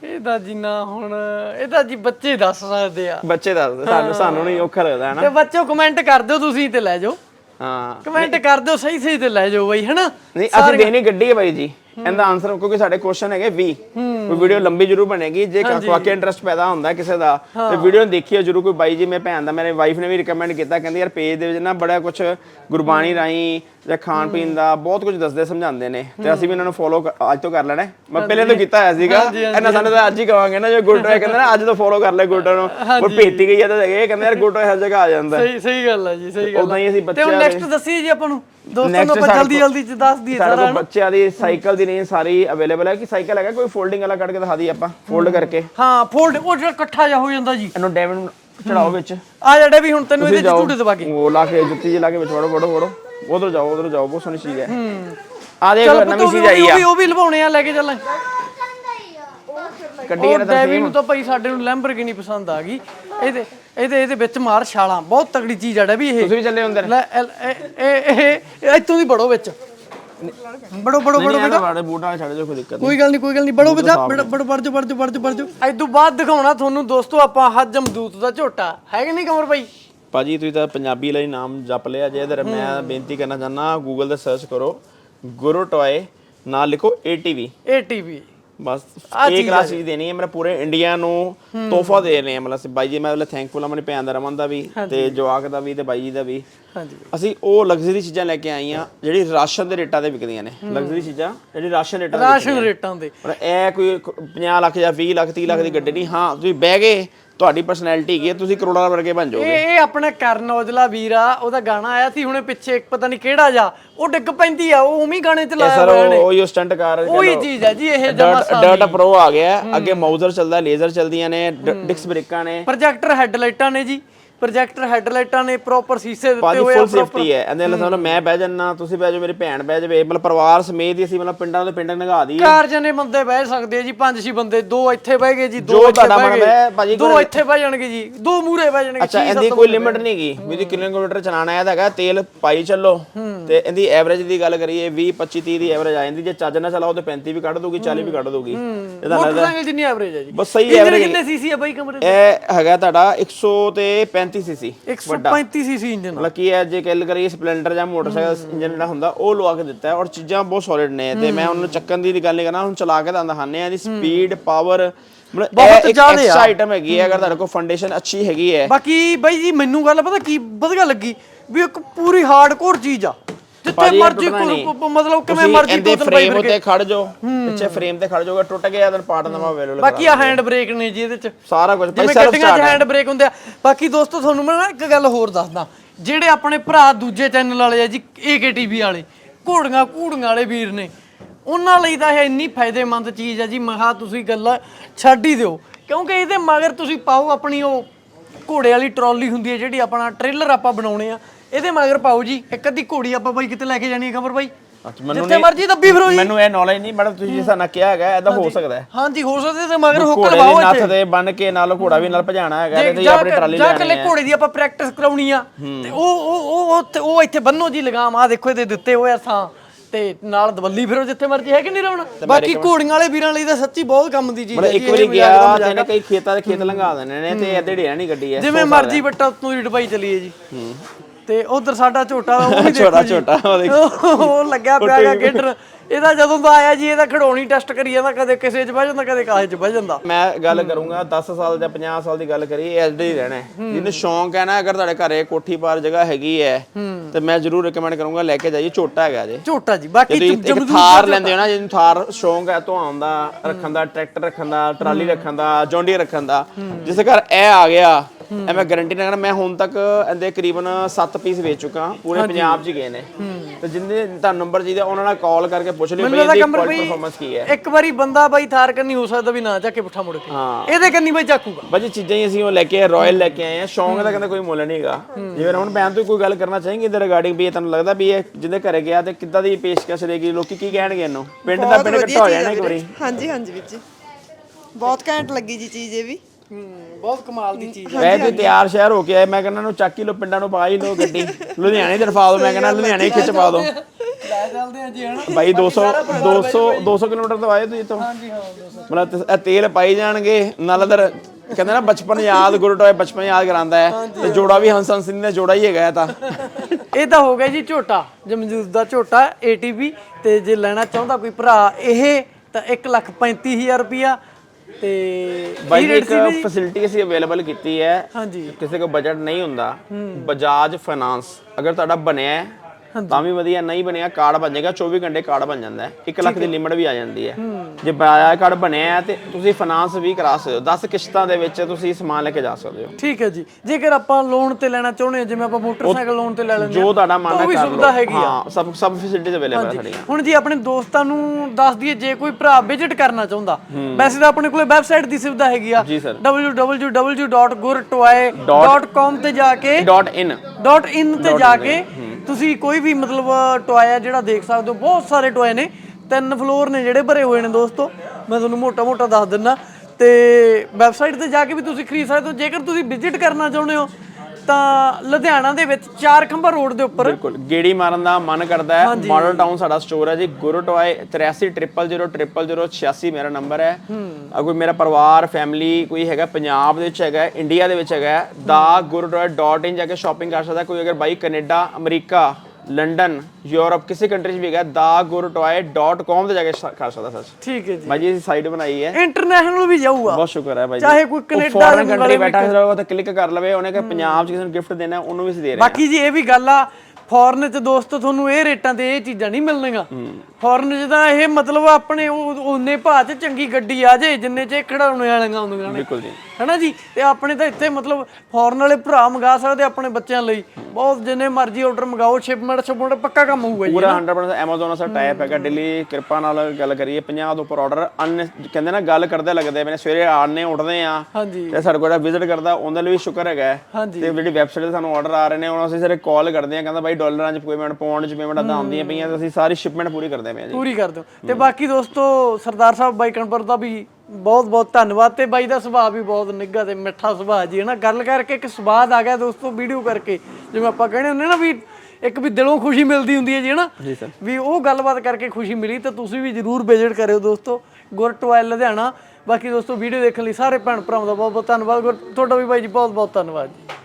ਇਹ ਤਾਂ ਜਿੰਨਾ ਹੁਣ ਇਹ ਤਾਂ ਜੀ ਬੱਚੇ ਦੱਸ ਸਕਦੇ ਆ।
ਬੱਚੇ ਦੱਸਦੇ ਸਾਨੂੰ ਸਾਨੂੰ ਨਹੀਂ ਔਖਾ ਲੱਗਦਾ ਹੈ
ਤੇ ਬੱਚੋ ਕਮੈਂਟ ਕਰ ਦਿਓ ਤੁਸੀਂ ਤੇ ਲੈ ਜਾਓ।
ਹਾਂ।
ਕਮੈਂਟ ਕਰ ਦਿਓ ਸਹੀ ਸਹੀ ਤੇ ਲੈ ਜਾਓ ਬਈ ਹਨਾ?
ਨਹੀਂ ਅਸੀਂ ਦੇਣੀ ਗੱਡੀ ਹੈ ਬਾਈ ਜੀ। ਇਹਦਾ ਆਨਸਰ ਕਿਉਂਕਿ ਸਾਡੇ ਕੁਐਸਚਨ ਹੈਗੇ 20 ਕੋਈ ਵੀਡੀਓ ਲੰਬੀ ਜ਼ਰੂਰ ਬਣੇਗੀ ਜੇ ਵਾਕਿਆ ਇੰਟਰਸਟ ਪੈਦਾ ਹੁੰਦਾ ਕਿਸੇ ਦਾ ਤੇ ਵੀਡੀਓ ਦੇਖਿਓ ਜ਼ਰੂਰ ਕੋਈ ਬਾਈ ਜੀ ਮੇਰੇ ਭੈਣ ਦਾ ਮੇਰੇ ਵਾਈਫ ਨੇ ਵੀ ਰეკਮੈਂਡ ਕੀਤਾ ਕਹਿੰਦੀ ਯਾਰ ਪੇਜ ਦੇ ਵਿੱਚ ਨਾ ਬੜਾ ਕੁਝ ਗੁਰਬਾਣੀ ਰਾਹੀਂ ਜਾਂ ਖਾਣ ਪੀਣ ਦਾ ਬਹੁਤ ਕੁਝ ਦੱਸਦੇ ਸਮਝਾਉਂਦੇ ਨੇ ਤੇ ਅਸੀਂ ਵੀ ਇਹਨਾਂ ਨੂੰ ਫੋਲੋ ਅੱਜ ਤੋਂ ਕਰ ਲੈਣਾ। ਮੈਂ ਪਹਿਲੇ ਤੋਂ ਕੀਤਾ ਹੋਇਆ ਸੀਗਾ ਇਹਨਾਂ ਸਾਨੂੰ ਤਾਂ ਅੱਜ ਹੀ ਕਵਾਂਗੇ ਨਾ ਜੇ ਗੁਰਡੋ ਕਹਿੰਦੇ ਨਾ ਅੱਜ ਤੋਂ ਫੋਲੋ ਕਰ ਲੈ ਗੁਰਡੋ ਨੂੰ ਉਹ ਭੇਤੀ ਗਈ ਆ ਤਾਂ ਹੈਗੇ ਕਹਿੰਦੇ ਯਾਰ ਗੁਰਡੋ ਹਰ ਜਗ੍ਹਾ ਆ ਜਾਂਦਾ।
ਸਹੀ ਸਹੀ ਗੱਲ ਆ ਜੀ ਸਹੀ ਗੱਲ
ਉਦਾਂ ਹੀ ਅਸੀਂ
ਤੇ ਹੁਣ ਨੈਕਸਟ ਦੱਸੀਏ ਜੀ ਆਪਾਂ ਨੂੰ ਦੋਸਤਾਂ ਨੂੰ ਆਪਾਂ ਜਲਦੀ ਜਲਦੀ ਚ ਦੱਸ ਦਈਏ ਸਾਰਾ
ਬੱਚਿਆਂ ਦੀ ਸਾਈਕਲ ਦੀ ਰੇਂਜ ਸਾਰੀ ਅਵੇਲੇਬਲ ਹੈ। ਕਿ ਸਾਈਕਲ ਹੈਗਾ? ਕੋਈ ਫੋਲਡਿੰਗ ਵਾਲਾ ਕੱਢ ਕੇ ਦਿਖਾ ਦਈਏ ਆਪਾਂ। ਫੋਲਡ ਕਰਕੇ।
ਹਾਂ ਫੋਲਡ ਉਹ ਜਿਹੜਾ ਇਕੱਠਾ ਜਾ ਹੋ ਜਾਂਦਾ ਜੀ।
ਇਹਨੂੰ ਡੈਵਨ ਚੜਾਓ ਵਿੱਚ।
ਆ ਜਿਹੜੇ ਵੀ ਹੁਣ ਤੈਨੂੰ ਇਹਦੇ ਝੂਟੇ ਦਵਾ ਕੇ।
ਉਹ ਲਾ ਕੇ ਜੁੱਤੀ ਜੀ ਲਾ ਕੇ ਵਿੱਚ ਵੜੋ ਵੜੋ ਵੜੋ ਉਧਰ ਜਾਓ ਉਧਰ ਜਾਓ। ਬਹੁਤ ਸੋਹਣੀ ਚੀਜ਼ ਹੈ। ਆ ਦੇਖ ਨਵੀਂ ਚੀਜ਼ ਆਈ ਆ
ਉਹ ਵੀ ਉਹ ਵੀ ਲਵਾਉਣੇ ਆ ਲੈ ਕੇ ਚੱਲਾਂ।
ਕੱਢੀ
ਉਹ
ਇਹਨਾਂ ਦਾ
ਡੈਵੀ ਨੂੰ ਤਾਂ ਭਾਈ ਸਾਡੇ ਨੂੰ ਲੈਂਬਰਗਿਨੀ ਪਸੰਦ ਆ ਗਈ। ਇਹਦੇ ਇਹਦੇ ਇਹਦੇ ਵਿੱਚ ਮਾਰ ਛਾਲਾਂ ਬਹੁਤ ਤਗੜੀ ਚੀਜ਼ ਆ ਡੈਵੀ ਇਹ।
ਤੁਸੀਂ ਵੀ ਚੱਲੇ ਅੰਦਰ।
ਲੈ ਇਹ- ਇਹ ਇਹ- ਇਹ ਇੱਥੋਂ ਦੀ ਬੜੋ ਵਿੱਚ। ਬੜੋ ਬੜੋ ਬੜੋ
ਨਹੀਂ ਵਾੜੇ ਬੂਟਾਂ ਛੱਡ ਜਾਓ ਕੋਈ ਦਿੱਕਤ
ਕੋਈ ਗੱਲ ਨਹੀਂ ਕੋਈ ਗੱਲ ਨਹੀਂ। ਬੜੋ ਬੜ ਬੜ ਬੜ ਜਾ ਬੜ ਜਾ ਬੜ ਜਾ ਬੜ ਜਾ ਐਦੋਂ ਬਾਅਦ ਦਿਖਾਉਣਾ ਤੁਹਾਨੂੰ ਦੋਸਤੋ ਆਪਾਂ ਹਜਮਦੂਤ ਦਾ ਝੋਟਾ। ਹੈ ਕਿ ਨਹੀਂ ਕਮਰ ਭਾਈ?
ਭਾਜੀ ਤੁਸੀਂ ਤਾਂ ਪੰਜਾਬੀ ਲਈ ਨਾਮ ਜਪ ਲਿਆ ਜੇ ਇਧਰ ਮੈਂ ਬੇਨਤੀ ਕਰਨਾ ਚਾਹਨਾ ਗੂਗਲ ਤੇ ਸਰਚ ਕਰੋ ਗੁਰੂ ਟੋਏ ਨਾਲ ਲਿਖੋ ATV
ATV
ਬਸ ਇੱਕ ਕਲਾਸ ਚੀਜ਼ ਦੇਣੀ ਹੈ ਮੇਰਾ ਪੂਰੇ ਇੰਡੀਆ ਨੂੰ ਤੋਹਫਾ ਦੇ ਰਹੇ ਹਾਂ ਮਤਲਬ ਬਾਈ ਜੀ ਮੈਂ ਮਤਲਬ ਥੈਂਕਫੁਲ ਹਾਂ ਮੇਰੀ ਭੈਣ ਦਾ ਰਮਨ ਦਾ ਵੀ ਤੇ ਜਵਾਕ ਦਾ ਵੀ ਤੇ ਬਾਈ ਜੀ ਦਾ ਵੀ।
ਹਾਂਜੀ।
ਅਸੀਂ ਉਹ ਲਗਜ਼ਰੀ ਚੀਜ਼ਾਂ ਲੈ ਕੇ ਆਏ ਆ ਜਿਹੜੀ ਰਾਸ਼ਨ ਦੇ ਰੇਟਾਂ ਤੇ ਵਿਕਦੀਆਂ ਨੇ। ਲਗਜ਼ਰੀ ਚੀਜ਼ਾਂ ਜਿਹੜੀ ਰਾਸ਼ਨ ਰੇਟਾਂ ਤੇ
ਰਾਸ਼ਨ ਰੇਟਾਂ ਦੇ
ਇਹ ਕੋਈ 50 ਲੱਖ ਜਾਂ 20 ਲੱਖ 30 ਲੱਖ ਦੀ ਗੱਡੀ ਨਹੀਂ। ਹਾਂ ਤੁਸੀਂ ਬਹਿ ਗਏ ਤੁਹਾਡੀ ਪਰਸਨੈਲਿਟੀ ਹੈਗੀ ਹੈ? ਤੁਸੀਂ ਕਰੋੜਾਂ ਵਰਗੇ ਬਣ ਜਾਓਗੇ।
ਇਹ ਇਹ ਆਪਣਾ ਕਰਨ ਔਜਲਾ ਵੀਰ ਆ ਉਹਦਾ ਗਾਣਾ ਆਇਆ ਸੀ ਹੁਣੇ ਪਿੱਛੇ ਇੱਕ ਪਤਾ ਨਹੀਂ ਕਿਹੜਾ ਜਾ ਉਹ ਡਿੱਗ ਪੈਂਦੀ ਆ ਉਹ ਉਵੇਂ ਹੀ ਗਾਣੇ ਚ
ਇਹ
ਲਾਇਆ
ਸਰ
ਹੋਇਆ ਨੇ।
ਉਹ ਹੀ ਸਟੰਟ ਕਾਰ
ਉਹੀ ਚੀਜ਼ ਹੈ ਜੀ ਇਹ ਜਮਾ
ਡਰਟ ਪ੍ਰੋ ਆ ਗਿਆ ਹੈ। ਅੱਗੇ ਮਾਊਜ਼ਰ ਚੱਲਦਾ ਲੇਜ਼ਰ ਚੱਲਦੀਆਂ ਨੇ ਡਿਕਸ ਬ੍ਰੇਕਾਂ ਨੇ।
ਪ੍ਰੋਜੈਕਟਰ ਹੈਡਲਾਈਟਾਂ ਨੇ ਜੀ। ਪ੍ਰੋਜੈਕਟਰ ਹੈਡਲਾਈਟਾਂ ਨੇ ਪ੍ਰੋਪਰ ਸੀਸੇ ਦਿੱਤੇ
ਭਾਜੀ
ਹੋਏ ਆ
ਫੁੱਲ ਸੇਫਟੀ ਹੈ। ਇਹਦੇ ਨਾਲ ਸਮਝ ਮੈਂ ਬਹਿ ਜੰਨਾ ਤੁਸੀਂ ਬਹਿ ਜਾਓ ਮੇਰੀ ਭੈਣ ਬਹਿ ਜਾਵੇ। ਮਤਲਬ ਪਰਿਵਾਰ ਸਮੇਤ ਹੀ ਅਸੀਂ ਮਤਲਬ ਪਿੰਡਾਂ ਦੇ ਪਿੰਡ ਨਗਾ ਦਈਏ
ਚਾਰ ਜਣੇ ਬੰਦੇ ਬਹਿ ਸਕਦੇ ਆ ਜੀ ਪੰਜ ਛੇ ਬੰਦੇ ਦੋ ਇੱਥੇ ਬਹਿ ਗਏ ਜੀ ਦੋ
ਜੋ
ਇੱਥੇ
ਤੁਹਾਡਾ
ਬਹਿ
ਮਨ ਹੈ, ਭਾਜੀ
ਦੋ
ਕੋਈ-
ਇੱਥੇ ਬਹਿ ਜਾਣਗੇ ਜੀ ਦੋ ਮੂਰੇ ਬਹਿ ਜਾਣਗੇ
ਅੱਛਾ
ਛੇ
ਇਹਦੀ ਕੋਈ
ਬੰਦੇ
ਲਿਮਿਟ ਨਹੀਂ ਗਈ ਵੀ ਕਿੰਨੇ ਕਿਲੋਮੀਟਰ ਚਲਾਣਾ ਹੈ ਤਾਂ ਹੈਗਾ ਤੇਲ ਪਾਈ ਚੱਲੋ। ਤੇ ਇਹਦੀ ਐਵਰੇਜ ਦੀ ਗੱਲ ਕਰੀਏ 20 25 30 ਦੀ ਐਵਰੇਜ ਆ ਜਾਂਦੀ। ਜੇ ਚੱਜ ਨਾਲ ਚਲਾਓ ਤੇ 35 ਵੀ ਕੱਢ ਦੋਗੀ 40 ਵੀ ਕੱਢ ਦੋਗੀ ਇਹਦਾ ਲੱਗਦਾ
ਮੋਟਰਸਾਈਕਲ ਜਿੰਨੀ ਐਵਰੇਜ ਹੈ ਜੀ।
ਬਸ ਸਹੀ
ਇੰਜਨ
ਐਵਰੇਜ
ਕਿੰਨੇ ਸੀਸੀ ਆ ਬਾਈ ਕਮਰੇ ਦੇ?
ਇਹ ਹੈਗਾ ਤੁਹਾਡਾ 100 ਤੇ 35 ਸੀਸੀ
135 ਸੀਸੀ ਇੰਜਨ।
ਮਤਲਬ ਕੀ ਹੈ ਜੇ ਗੱਲ ਕਰੀਏ ਸਪਲੈਂਡਰ ਜਾਂ ਮੋਟਰਸਾਈਕਲ ਇੰਜਨ ਜਿਹੜਾ ਹੁੰਦਾ ਉਹ ਲਵਾ ਕੇ ਦਿੱਤਾ ਹੈ ਔਰ ਚੀਜ਼ਾਂ ਬਹੁਤ ਸੋਲਿਡ ਨੇ ਤੇ ਮੈਂ ਉਹਨੂੰ ਚੱਕਣ ਦੀ ਗੱਲ ਨਹੀਂ ਕਰਨਾ ਹੁਣ ਚਲਾ ਕੇ ਤਾਂ ਦਿਖਾਣੇ ਆ ਇਹਦੀ ਸਪੀਡ ਪਾਵਰ
ਬਹੁਤ ਜ਼ਿਆਦੇ ਆ।
ਆਈਟਮ ਹੈਗੀ ਹੈ ਅਗਰ ਤੁਹਾਡੇ ਕੋਲ ਫਾਊਂਡੇਸ਼ਨ ਅੱਛੀ ਹੈਗੀ ਹੈ।
ਬਾਕੀ ਬਾਈ ਜੀ ਮੈਨੂੰ ਗੱਲ ਪਤਾ ਕੀ ਵਧੀਆ ਲੱਗੀ ਵੀ ਇੱਕ ਪੂਰੀ ਹਾਰਡਕੋਰ ਚੀਜ਼ ਆ। ਜਿੱਥੇ ਮਰਜ਼ੀ ਮਤਲਬ ਕਿਵੇਂ ਮਰਜ਼ੀ ਦੋ ਬਾਈ
ਫਰੇਮ
ਫਿਰ
ਉੱਤੇ ਖੜ ਜਾਓ ਪਿੱਛੇ ਫਰੇਮ ਤੇ ਖੜ ਜਾਓਗਾ ਟੁੱਟ ਗਿਆ ਤਾਂ ਪਾਰਟ ਨਵਾਂ ਅਵੇਲੇਬਲ
ਬਾਕੀ ਆ ਹੈਂਡ ਬ੍ਰੇਕ ਨੇ ਜੀ ਇਹਦੇ ਚ।
ਸਾਰਾ ਕੁਝ ਭਾਈ ਸੈਲਫ ਸਟਾਰਟ
ਹੈਂਡ ਬ੍ਰੇਕ ਹੁੰਦੇ ਆ। ਬਾਕੀ ਦੋਸਤੋ ਤੁਹਾਨੂੰ ਮੈਂ ਨਾ ਇੱਕ ਗੱਲ ਹੋਰ ਦੱਸਦਾ। ਜਿਹੜੇ ਆਪਣੇ ਭਰਾ ਦੂਜੇ ਚੈਨਲ ਵਾਲੇ ਆ ਜੀ ਏਕੇਟੀਵੀ ਵਾਲੇ ਘੋੜੀਆਂ ਘੂੜੀਆਂ ਵਾਲੇ ਵੀਰ ਨੇ ਉਹਨਾਂ ਲਈ ਤਾਂ ਇਹ ਇੰਨੀ ਫਾਇਦੇਮੰਦ ਚੀਜ਼ ਆ ਜੀ ਮਹਾ ਤੁਸੀਂ ਗੱਲ ਛੱਡ ਹੀ ਦਿਓ। ਕਿਉਂਕਿ ਇਹਦੇ ਮਗਰ ਤੁਸੀਂ ਪਾਓ ਆਪਣੀ ਉਹ ਘੋੜੇ ਵਾਲੀ ਟਰਾਲੀ ਹੁੰਦੀ ਹੈ ਜਿਹੜੀ ਆਪਣਾ ਟ੍ਰੇਲਰ ਆਪਾਂ ਬਣਾਉਣੇ ਆ। ਇਹਦੇ ਮਗਰ ਪਾਓ ਜੀ ਇੱਕ ਅੱਧੀ ਘੋੜੀ ਆਪਾਂ ਬਾਈ ਕਿਤੇ ਲੈ ਕੇ ਜਾਣੀ ਹੈ ਖਬਰ ਬਾਈ।
ਮੈਨੂੰ
ਜਿੱਥੇ
ਨਹੀਂ-
ਮਰਜ਼ੀ ਦੱਬੀ ਫਿਰੋ ਜੀ।
ਮੈਨੂੰ ਇਹ ਨੌਲੇਜ ਨਹੀਂ ਮੈਡਮ ਤੁਸੀਂ ਜਿਸ ਨਾਲ ਕਿਹਾ ਹੈਗਾ ਇਹਦਾ ਹੋ ਸਕਦਾ ਹੈ।
ਹਾਂਜੀ ਹੋ ਸਕਦਾ ਤੇ ਮਗਰ ਹੁੱਕ
ਘੋੜੇ
ਲਵਾਓ
ਦੇ ਨੱਥ
ਇੱਥੇ।
ਤੇ ਬੰਨ ਕੇ ਨਾਲ ਘੋੜਾ ਵੀ ਨਾਲ ਭਜਾਣਾ ਹੈਗਾ
ਜੇ
ਤੇ
ਜਾਂ
ਆਪਣੀ ਟਰਾਲੀ
ਜਾਂ
ਲੈਣੀ
ਇਕੱਲੇ
ਹੈ।
ਘੋੜੇ ਦੀ ਆਪਾਂ ਪ੍ਰੈਕਟਿਸ ਕਰਾਉਣੀ ਆ। ਤੇ ਉਹ ਉਹ ਉਹ ਉੱਥੇ- ਉਹ ਇੱਥੇ ਬੰਨੋ ਜੀ ਲਗਾਮ ਆ ਦੇਖੋ ਇਹਦੇ ਦਿੱਤੇ ਹੋਏ ਆ ਥਾਂ। ਤੇ ਨਾਲ ਦਵੱਲੀ ਫਿਰੋ ਜਿੱਥੇ ਮਰਜ਼ੀ ਹੈ ਕਿ ਨਹੀਂ ਲਾਉਣਾ ਬਾਕੀ ਘੋੜੀਆਂ ਵਾਲੇ ਵੀਰਾਂ ਲਈ ਤਾਂ ਸੱਚੀ ਬਹੁਤ ਕੰਮ ਦੀ ਚੀਜ਼
ਮਤਲਬ
ਹੈ
ਇੱਕ
ਜੀ,
ਵਾਰੀ
ਇਹ ਮਜ਼ਾਕ ਦਾ
ਗਿਆ ਤੇ ਇਹਨੇ ਕਈ ਖੇਤਾਂ ਦੇ ਖੇਤ ਲੰਘਾ ਦੇਣੇ ਨੇ ਤੇ ਇਹਦੇ ਢੇੜਾ ਨਹੀਂ ਗੱਡੀ ਹੈ
ਜਿਵੇਂ ਮਰਜ਼ੀ ਬੱਟਾ ਤੂੰ ਪਾਈ ਚਲੀਏ ਜੀ। ਤੇ ਉਧਰ ਸਾਡਾ ਝੋਟਾ ਉਹ ਵੀ ਦੇਖੋ
ਛੋਟਾ
ਜੀ।
ਛੋਟਾ ਉਹ ਦੇਖੋ
ਉਹ ਲੱਗਿਆ ਪਿਆ ਹੈਗਾ ਗੇਡਰ ਇਹਦਾ ਜਦੋਂ ਦਾ ਆਇਆ ਜੀ ਇਹਦਾ ਖੜੋਣੀ ਟੈਸਟ ਕਰੀ ਜਾਂਦਾ ਕਦੇ ਕਿਸੇ 'ਚ ਬਹਿ ਜਾਂਦਾ ਕਦੇ ਕਾਹੇ 'ਚ ਬਹਿ ਜਾਂਦਾ।
ਮੈਂ ਗੱਲ ਕਰੂੰਗਾ 10 ਸਾਲ ਜਾਂ 50 ਸਾਲ ਦੀ ਗੱਲ ਕਰੀ ਐਸਡੇ ਹੀ ਰਹਿਣਾ ਹੈ। ਜਿਹਨੂੰ ਸ਼ੌਂਕ ਹੈ ਨਾ ਅਗਰ ਤੁਹਾਡੇ ਘਰੇ ਕੋਠੀ ਪਾਰ ਜਗ੍ਹਾ ਹੈਗੀ ਹੈ ਤੇ ਮੈਂ ਜ਼ਰੂਰ ਰეკਮੈਂਡ ਕਰੂੰਗਾ ਲੈ ਕੇ ਜਾਈਏ ਛੋਟਾ ਹੈਗਾ ਜੇ।
ਝੋਟਾ ਜੀ ਬਾਕੀ
ਜੇ ਤੁਸੀਂ ਇੱਕ ਥਾਰ ਲੈਂਦੇ ਹੋ ਨਾ ਜਿਹਨੂੰ ਥਾਰ ਸ਼ੌਂਕ ਹੈ ਧੋਣ ਦਾ ਰੱਖਣ ਦਾ ਟਰੈਕਟਰ ਰੱਖਣ ਦਾ ਟਰਾਲੀ ਰੱਖਣ ਦਾ ਜੌਂਡੀਅਰ ਰੱਖਣ ਦਾ। ਜਿਸ ਘਰ ਇਹ ਆ ਗਿਆ ਇਹ ਮੈਂ ਗਾਰੰਟੀ ਨਾਲ ਮੈਂ ਹੁਣ ਤੱਕ ਇਹਦੇ ਕਰੀਬਨ 7 ਪੀਸ ਵੇਚ ਚੁੱਕਾ ਪੂਰੇ ਪੰਜਾਬ 'ਚ ਹੀ ਗਏ ਨੇ। ਤੇ ਜਿੰਨੇ ਤੁਹਾਨੂੰ ਨੰਬਰ ਚਾਹੀਦਾ ਉਹਨਾਂ ਨਾਲ ਕਾਲ ਕਰਕੇ ਪੁੱਛ ਲਿਓ
ਮੈਨੂੰ ਲੱਗਦਾ
ਇਹਦੀ
ਕੰਬਰ ਬਈ
ਪਰਫਾਰਮੈਂਸ ਕੀ ਹੈ।
ਇੱਕ ਵਾਰੀ ਬੰਦਾ ਬਾਈ ਥਾਰ ਕਰਨੀ ਹੋ ਸਕਦਾ ਵੀ ਨਾ ਜਾ ਕੇ ਪੁੱਠਾ ਮੁੜ ਕੇ।
ਹਾਂ।
ਇਹਦੇ ਕੰਨੀ ਬਾਈ ਚੱਕੂਗਾ।
ਬਾਜੀ ਚੀਜ਼ਾਂ ਹੀ ਅਸੀਂ ਉਹ ਲੈ ਕੇ ਆਏ ਰਾਇਲ ਲੈ ਕੇ ਆਏ ਆ ਸ਼ੌਂਕ ਦਾ ਕਹਿੰਦਾ ਕੋਈ ਮੁੱਲ ਨਹੀਂ ਹੈਗਾ। ਜਿਵੇਂ ਹੁਣ ਭੈਣ ਤੋਂ ਕੋਈ ਗੱਲ ਕਰਨਾ ਚਾहेंगे ਇਹਦੇ ਰਿਗਾਰਡਿੰਗ ਵੀ ਤੁਹਾਨੂੰ ਲੱਗਦਾ ਵੀ ਇਹ ਜਿਹਦੇ ਘਰੇ ਗਿਆ ਤੇ ਕਿੱਦਾਂ ਦੀ ਪੇਸ਼ਕਸ਼ ਰਹੇਗੀ ਲੋਕੀ ਕੀ ਕਹਿਣਗੇ ਇਹਨੂੰ? ਪਿੰਡ ਦਾ
ਬਹੁਤ
ਪਿੰਡ ਇਕੱਠਾ ਹੋ ਜਾਣਾ ਇੱਕ ਵਾਰੀ।
ਵੀਰੇ। ਹਾਂਜੀ ਹਾਂਜੀ ਵੀਰ ਜੀ। ਬਹੁਤ ਘੈਂਟ ਲੱਗੀ ਜੀ ਚੀਜ਼ ਇਹ ਵੀ।
ਬਹੁਤ ਕਮਾਲ ਦੀ ਚੀਜ਼
ਵੈਸੇ ਤੁਸੀਂ ਤਿਆਰ ਸ਼ਹਿਰ ਹੋ ਕੇ ਆਏ ਮੈਂ ਕਹਿੰਦਾ ਨੂੰ ਚੱਕ ਹੀ ਲੋ ਪਿੰਡਾਂ ਨੂੰ ਪਾ ਹੀ ਲੋ ਗੱਡੀ। ਲੁਧਿਆਣੇ ਤੇ ਰਫਾ ਦਿਓ ਮੈਂ ਕਹਿੰਦਾ ਲੁਧਿਆਣੇ ਹੀ ਖਿੱਚ ਪਾ ਦਿਓ।
ਲੈ ਚੱਲਦੇ ਆ ਜੀ ਹਨਾ?
ਬਾਈ 200 200 200 ਕਿਲੋਮੀਟਰ ਤੋਂ ਆਏ ਤੁਸੀਂ ਇੱਥੋਂ?
ਹਾਂਜੀ ਹਾਂ ਦੋਸਤੋ
ਮਤਲਬ ਤੇ- ਇਹ ਤੇਲ ਪਾਈ ਜਾਣਗੇ ਨਾਲ ਇਧਰ ਕਹਿੰਦੇ ਨਾ ਬਚਪਨ ਯਾਦ ਗੁਰਟੋਏ ਬਚਪਨ ਯਾਦ ਕਰਾਂਦਾ ਹੈ। ਤੇ ਜੋੜਾ ਵੀ ਹੰਸ ਹੰਸ ਸਿੰਘ ਦਾ ਜੋੜਾ ਹੀ ਹੈਗਾ ਇਹ ਤਾਂ।
ਇਹ ਤਾਂ ਹੋ ਗਿਆ ਜੀ ਝੋਟਾ ਜਮਜੂਦ ਦਾ ਝੋਟਾ ATV ਤੇ ਜੇ ਲੈਣਾ ਚਾਹੁੰਦਾ ਕੋਈ ਭਰਾ ਇਹ ਤਾਂ 135000 ਰੁਪਿਆ ਤੇ
ਬਾਈ ਜੀ ਇੱਕ ਫੈਸਿਲਿਟੀ ਅਸੀਂ ਅਵੇਲੇਬਲ ਕੀਤੀ ਹੈ।
ਹਾਂਜੀ।
ਕਿਸੇ ਕੋ ਬਜਟ ਨਹੀਂ ਹੁੰਦਾ। ਬਜਾਜ ਫਾਈਨਾਂਸ ਅਗਰ ਤੁਹਾਡਾ ਬਣਿਆ ਹੈ, ਤਾਂ ਵੀ ਵਧੀਆ ਨਹੀਂ ਬਣਿਆ ਕਾਰਡ ਬਣ ਜਾਏਗਾ 24 ਘੰਟੇ ਕਾਰਡ ਬਣ ਜਾਂਦਾ ਹੈ। 1 ਲੱਖ ਦੀ ਲਿਮਟ ਵੀ ਆ ਜਾਂਦੀ ਹੈ। ਜੇ ਬਜਾਜ ਕਾਰਡ ਬਣਿਆ ਹੈ ਤੇ ਤੁਸੀਂ ਫਾਈਨਾਂਸ ਵੀ ਕਰਾ ਸਕਦੇ ਹੋ। 10 ਕਿਸ਼ਤਾਂ ਦੇ ਵਿੱਚ ਤੁਸੀਂ ਸਮਾਨ ਲੈ ਕੇ ਜਾ ਸਕਦੇ ਹੋ।
ਠੀਕ ਹੈ ਜੀ। ਜੇਕਰ ਆਪਾਂ ਲੋਨ ਤੇ ਲੈਣਾ ਚਾਹੁੰਦੇ ਹਾਂ ਜਿਵੇਂ ਆਪਾਂ ਮੋਟਰਸਾਈਕਲ ਲੋਨ ਤੇ ਲੈ ਲੈਂਦੇ
ਜੋ ਤੁਹਾਡਾ ਮਨ
ਉਹ
ਹੈ
ਵੀ ਸੁਵਿਧਾ ਹੈਗੀ ਆ।
ਹਾਂ ਸਭ ਸਭ ਫੈਸਿਲਿਟੀਜ਼ ਅਵੇਲੇਬਲ ਹੈ ਸਾਡੀਆਂ।
ਹੁਣ ਜੀ ਆਪਣੇ ਦੋਸਤਾਂ ਨੂੰ ਦੱਸ ਦਈਏ ਜੇ ਕੋਈ ਭਰਾ ਵਿਜ਼ਿਟ ਕਰਨਾ ਚਾਹੁੰਦਾ ਵੈਸੇ ਤਾਂ ਆਪਣੇ ਕੋਲੇ ਵੈਬਸਾਈਟ ਦੀ ਸੁਵਿਧਾ ਹੈਗੀ ਆ। www.gurtoy.com ਤੇ ਜਾ ਕੇ
ਡਾਟ ਇਨ
ਤੇ ਜਾ ਕੇ ਤੁਸੀਂ ਕੋਈ ਵੀ ਮਤਲਬ ਟੋਏ ਆ ਜਿਹੜਾ ਦੇਖ ਸਕਦੇ ਹੋ, ਬਹੁਤ ਸਾਰੇ ਟੋਏ ਨੇ। ਤਿੰਨ ਫਲੋਰ ਨੇ ਜਿਹੜੇ ਭਰੇ ਹੋਏ ਨੇ ਦੋਸਤੋ। ਮੈਂ ਤੁਹਾਨੂੰ ਮੋਟਾ ਮੋਟਾ ਦੱਸ ਦਿੰਦਾ ਤੇ ਵੈਬਸਾਈਟ ਤੇ ਜਾ ਕੇ ਵੀ ਤੁਸੀਂ ਖਰੀਦ ਸਕਦੇ ਹੋ। ਜੇਕਰ ਤੁਸੀਂ ਵਿਜ਼ਿਟ ਕਰਨਾ ਚਾਹੁੰਦੇ ਹੋ ਤਾਂ ਲੁਧਿਆਣਾ ਦੇ ਵਿੱਚ ਚਾਰ ਖੰਭਾ ਰੋਡ ਦੇ ਉੱਪਰ।
ਬਿਲਕੁਲ ਗੇੜੀ ਮਾਰਨ ਦਾ ਮਨ ਕਰਦਾ ਹੈ। ਮਾਡਲ ਟਾਊਨ ਸਾਡਾ ਸਟੋਰ ਹੈ ਜੀ ਗੁਰੂ ਟੋਏ 8300000086 ਮੇਰਾ ਨੰਬਰ ਹੈ। ਅਗਰ ਕੋਈ ਮੇਰਾ ਪਰਿਵਾਰ ਫੈਮਿਲੀ ਕੋਈ ਹੈਗਾ ਪੰਜਾਬ ਦੇ ਵਿੱਚ ਹੈਗਾ ਇੰਡੀਆ ਦੇ ਵਿੱਚ ਹੈਗਾ ਦਾ gurutoy.in ਜਾ ਕੇ ਸ਼ਾਪਿੰਗ ਕਰ ਸਕਦਾ ਕੋਈ ਅਗਰ ਬਾਈ ਕੈਨੇਡਾ ਅਮਰੀਕਾ ਲੰਡਨ ਯੂਰਪ ਕਿਸੇ ਕੰਟਰੀ 'ਚ ਵੀ ਹੈਗਾ ਦਾ gurutoy.com ਤੇ ਜਾ ਕੇ ਕਰ ਸਕਦਾ ਸਰ
ਠੀਕ ਹੈ ਜੀ।
ਬਾਈ ਜੀ ਅਸੀਂ ਸਾਈਟ ਬਣਾਈ ਹੈ।
ਇੰਟਰਨੈਸ਼ਨਲ ਵੀ ਜਾਊਗਾ।
ਬਹੁਤ ਸ਼ੁਕਰ ਹੈ ਬਾਈ
ਚਾਹੇ ਕੋਈ ਕੈਨੇਡਾ ਦੇ
ਕੰਟਰੀ ਬੈਠਾ ਹੋਵੇ ਤਾਂ ਕਲਿੱਕ ਕਰ ਲਵੇ ਉਹਨੇ ਕਿ ਪੰਜਾਬ 'ਚ ਕਿਸੇ ਨੂੰ ਗਿਫਟ ਦੇਣਾ ਉਹਨੂੰ ਵੀ ਅਸੀਂ ਦੇ ਰਹੇ ਹਾਂ।
ਬਾਕੀ ਜੀ ਇਹ ਵੀ ਗੱਲ ਆ ਫੋਰਨ ਚ ਦੋਸਤੋ ਤੁਹਾਨੂੰ ਇਹ ਰੇਟਾਂ ਤੇ ਇਹ ਚੀਜ਼ਾਂ ਨਹੀਂ ਮਿਲਣਗੀਆਂ ਫੋਰਨ ਚ ਤਾਂ ਇਹ ਮਤਲਬ ਆਪਣੇ ਉਹ ਉਹਨੇ ਭਾਅ ਚ ਚੰਗੀ ਗੱਡੀ ਆ ਜੇ ਜਿੰਨੇ ਚ ਖੜਾਉਣੇ ਵਾਲੀਆਂ ਆਉਂਦੀਆਂ ਨੇ।
ਬਿਲਕੁਲ ਜੀ।
ਹੈਨਾ ਜੀ? ਤੇ ਆਪਣੇ ਤਾਂ ਇੱਥੇ ਮਤਲਬ ਫੋਰਨ ਵਾਲੇ ਭਰਾ ਮੰਗਾ ਸਕਦੇ ਆਪਣੇ ਬੱਚਿਆਂ ਲਈ। ਬਹੁਤ ਜਿੰਨੇ ਮਰਜ਼ੀ ਆਰਡਰ ਮੰਗਾਓ ਸ਼ਿਪਮੈਂਟ ਸ਼ਿਪਮੈਂਟ ਪੱਕਾ ਕੰਮ ਹੋਊਗਾ ਜੀ
ਪੂਰਾ 100% Amazon ਨਾਲ ਟਾਈਪ ਹੈਗਾ। ਦਿੱਲੀ ਕਿਰਪਾ ਨਾਲ ਗੱਲ ਕਰੀਏ 50 ਤੋਂ ਉੱਪਰ ਆਰਡਰ ਕਹਿੰਦੇ ਨਾ ਗੱਲ ਕਰਦੇ ਲੱਗਦੇ ਮੈਨੇ ਸਵੇਰੇ ਆਣੇ ਉੱਠਦੇ ਆ।
ਹਾਂਜੀ।
ਤੇ ਸਾਡੇ ਕੋਲ ਵਿਜ਼ਿਟ ਕਰਦਾ ਉਹਦੇ ਲਈ ਵੀ ਸ਼ੁਕਰ ਹੈਗਾ।
ਹਾਂਜੀ।
ਤੇ ਜਿਹੜੀ ਵੈਬਸਾਈਟ ਤੇ ਸਾਨੂੰ ਆਰਡਰ ਆ ਰਹੇ ਨੇ ਉਹਨਾਂ ਅਸੀਂ ਸਾਰੇ ਕਾਲ ਕਰਦੇ ਆ ਕਹਿੰਦਾ ਬਾਈ ਡਾਲਰਾਂ 'ਚ ਪੇਮੈਂਟ ਪਾਉਂਡ 'ਚ ਪੇਮੈਂਟ ਅਦਾ ਆਉਂਦੀਆਂ ਪਈਆਂ ਤੇ ਅਸੀਂ ਸਾਰੀ ਸ਼ਿਪਮੈਂਟ ਪੂਰੀ ਕਰਦੇ ਪਏ ਆ ਜੀ।
ਪੂਰੀ ਕਰ ਦਿਓ ਤੇ ਬਾਕੀ ਦੋਸਤੋ ਸਰਦਾਰ ਸਾਹਿਬ ਬਾਈ ਕਣਪੁਰ ਦਾ ਵੀ ਬਹੁਤ ਬਹੁਤ ਧੰਨਵਾਦ ਤੇ ਬਾਈ ਦਾ ਸੁਭਾਅ ਵੀ ਬਹੁਤ ਨਿੱਘਾ ਤੇ ਮਿੱਠਾ ਸੁਭਾਅ ਜੀ ਹੈ ਨਾ ਗੱਲ ਕਰਕੇ ਇੱਕ ਸਵਾਦ ਆ ਗਿਆ ਦੋਸਤੋ ਵੀਡੀਓ ਕਰਕੇ। ਜਿਵੇਂ ਆਪਾਂ ਕਹਿੰਦੇ ਹੁੰਦੇ ਨਾ ਵੀ ਇੱਕ ਵੀ ਦਿਲੋਂ ਖੁਸ਼ੀ ਮਿਲਦੀ ਹੁੰਦੀ ਹੈ ਜੀ ਹੈ ਨਾ
ਜੀ ਸਰ।
ਵੀ ਉਹ ਗੱਲਬਾਤ ਕਰਕੇ ਖੁਸ਼ੀ ਮਿਲੀ ਤਾਂ ਤੁਸੀਂ ਵੀ ਜਰੂਰ ਵਿਜ਼ਿਟ ਕਰਿਓ ਦੋਸਤੋ। ਗੁਰਟਵਾਇਲ ਲੁਧਿਆਣਾ। ਬਾਕੀ ਦੋਸਤੋ ਵੀਡੀਓ ਦੇਖਣ ਲਈ ਸਾਰੇ ਭੈਣ ਭਰਾਵਾਂ ਦਾ ਬਹੁਤ ਬਹੁਤ ਧੰਨਵਾਦ। ਗੁਰ- ਤੁਹਾਡਾ ਵੀ ਬਾਈ ਜੀ ਬਹੁਤ ਬਹੁਤ ਧੰਨਵਾਦ ਜੀ।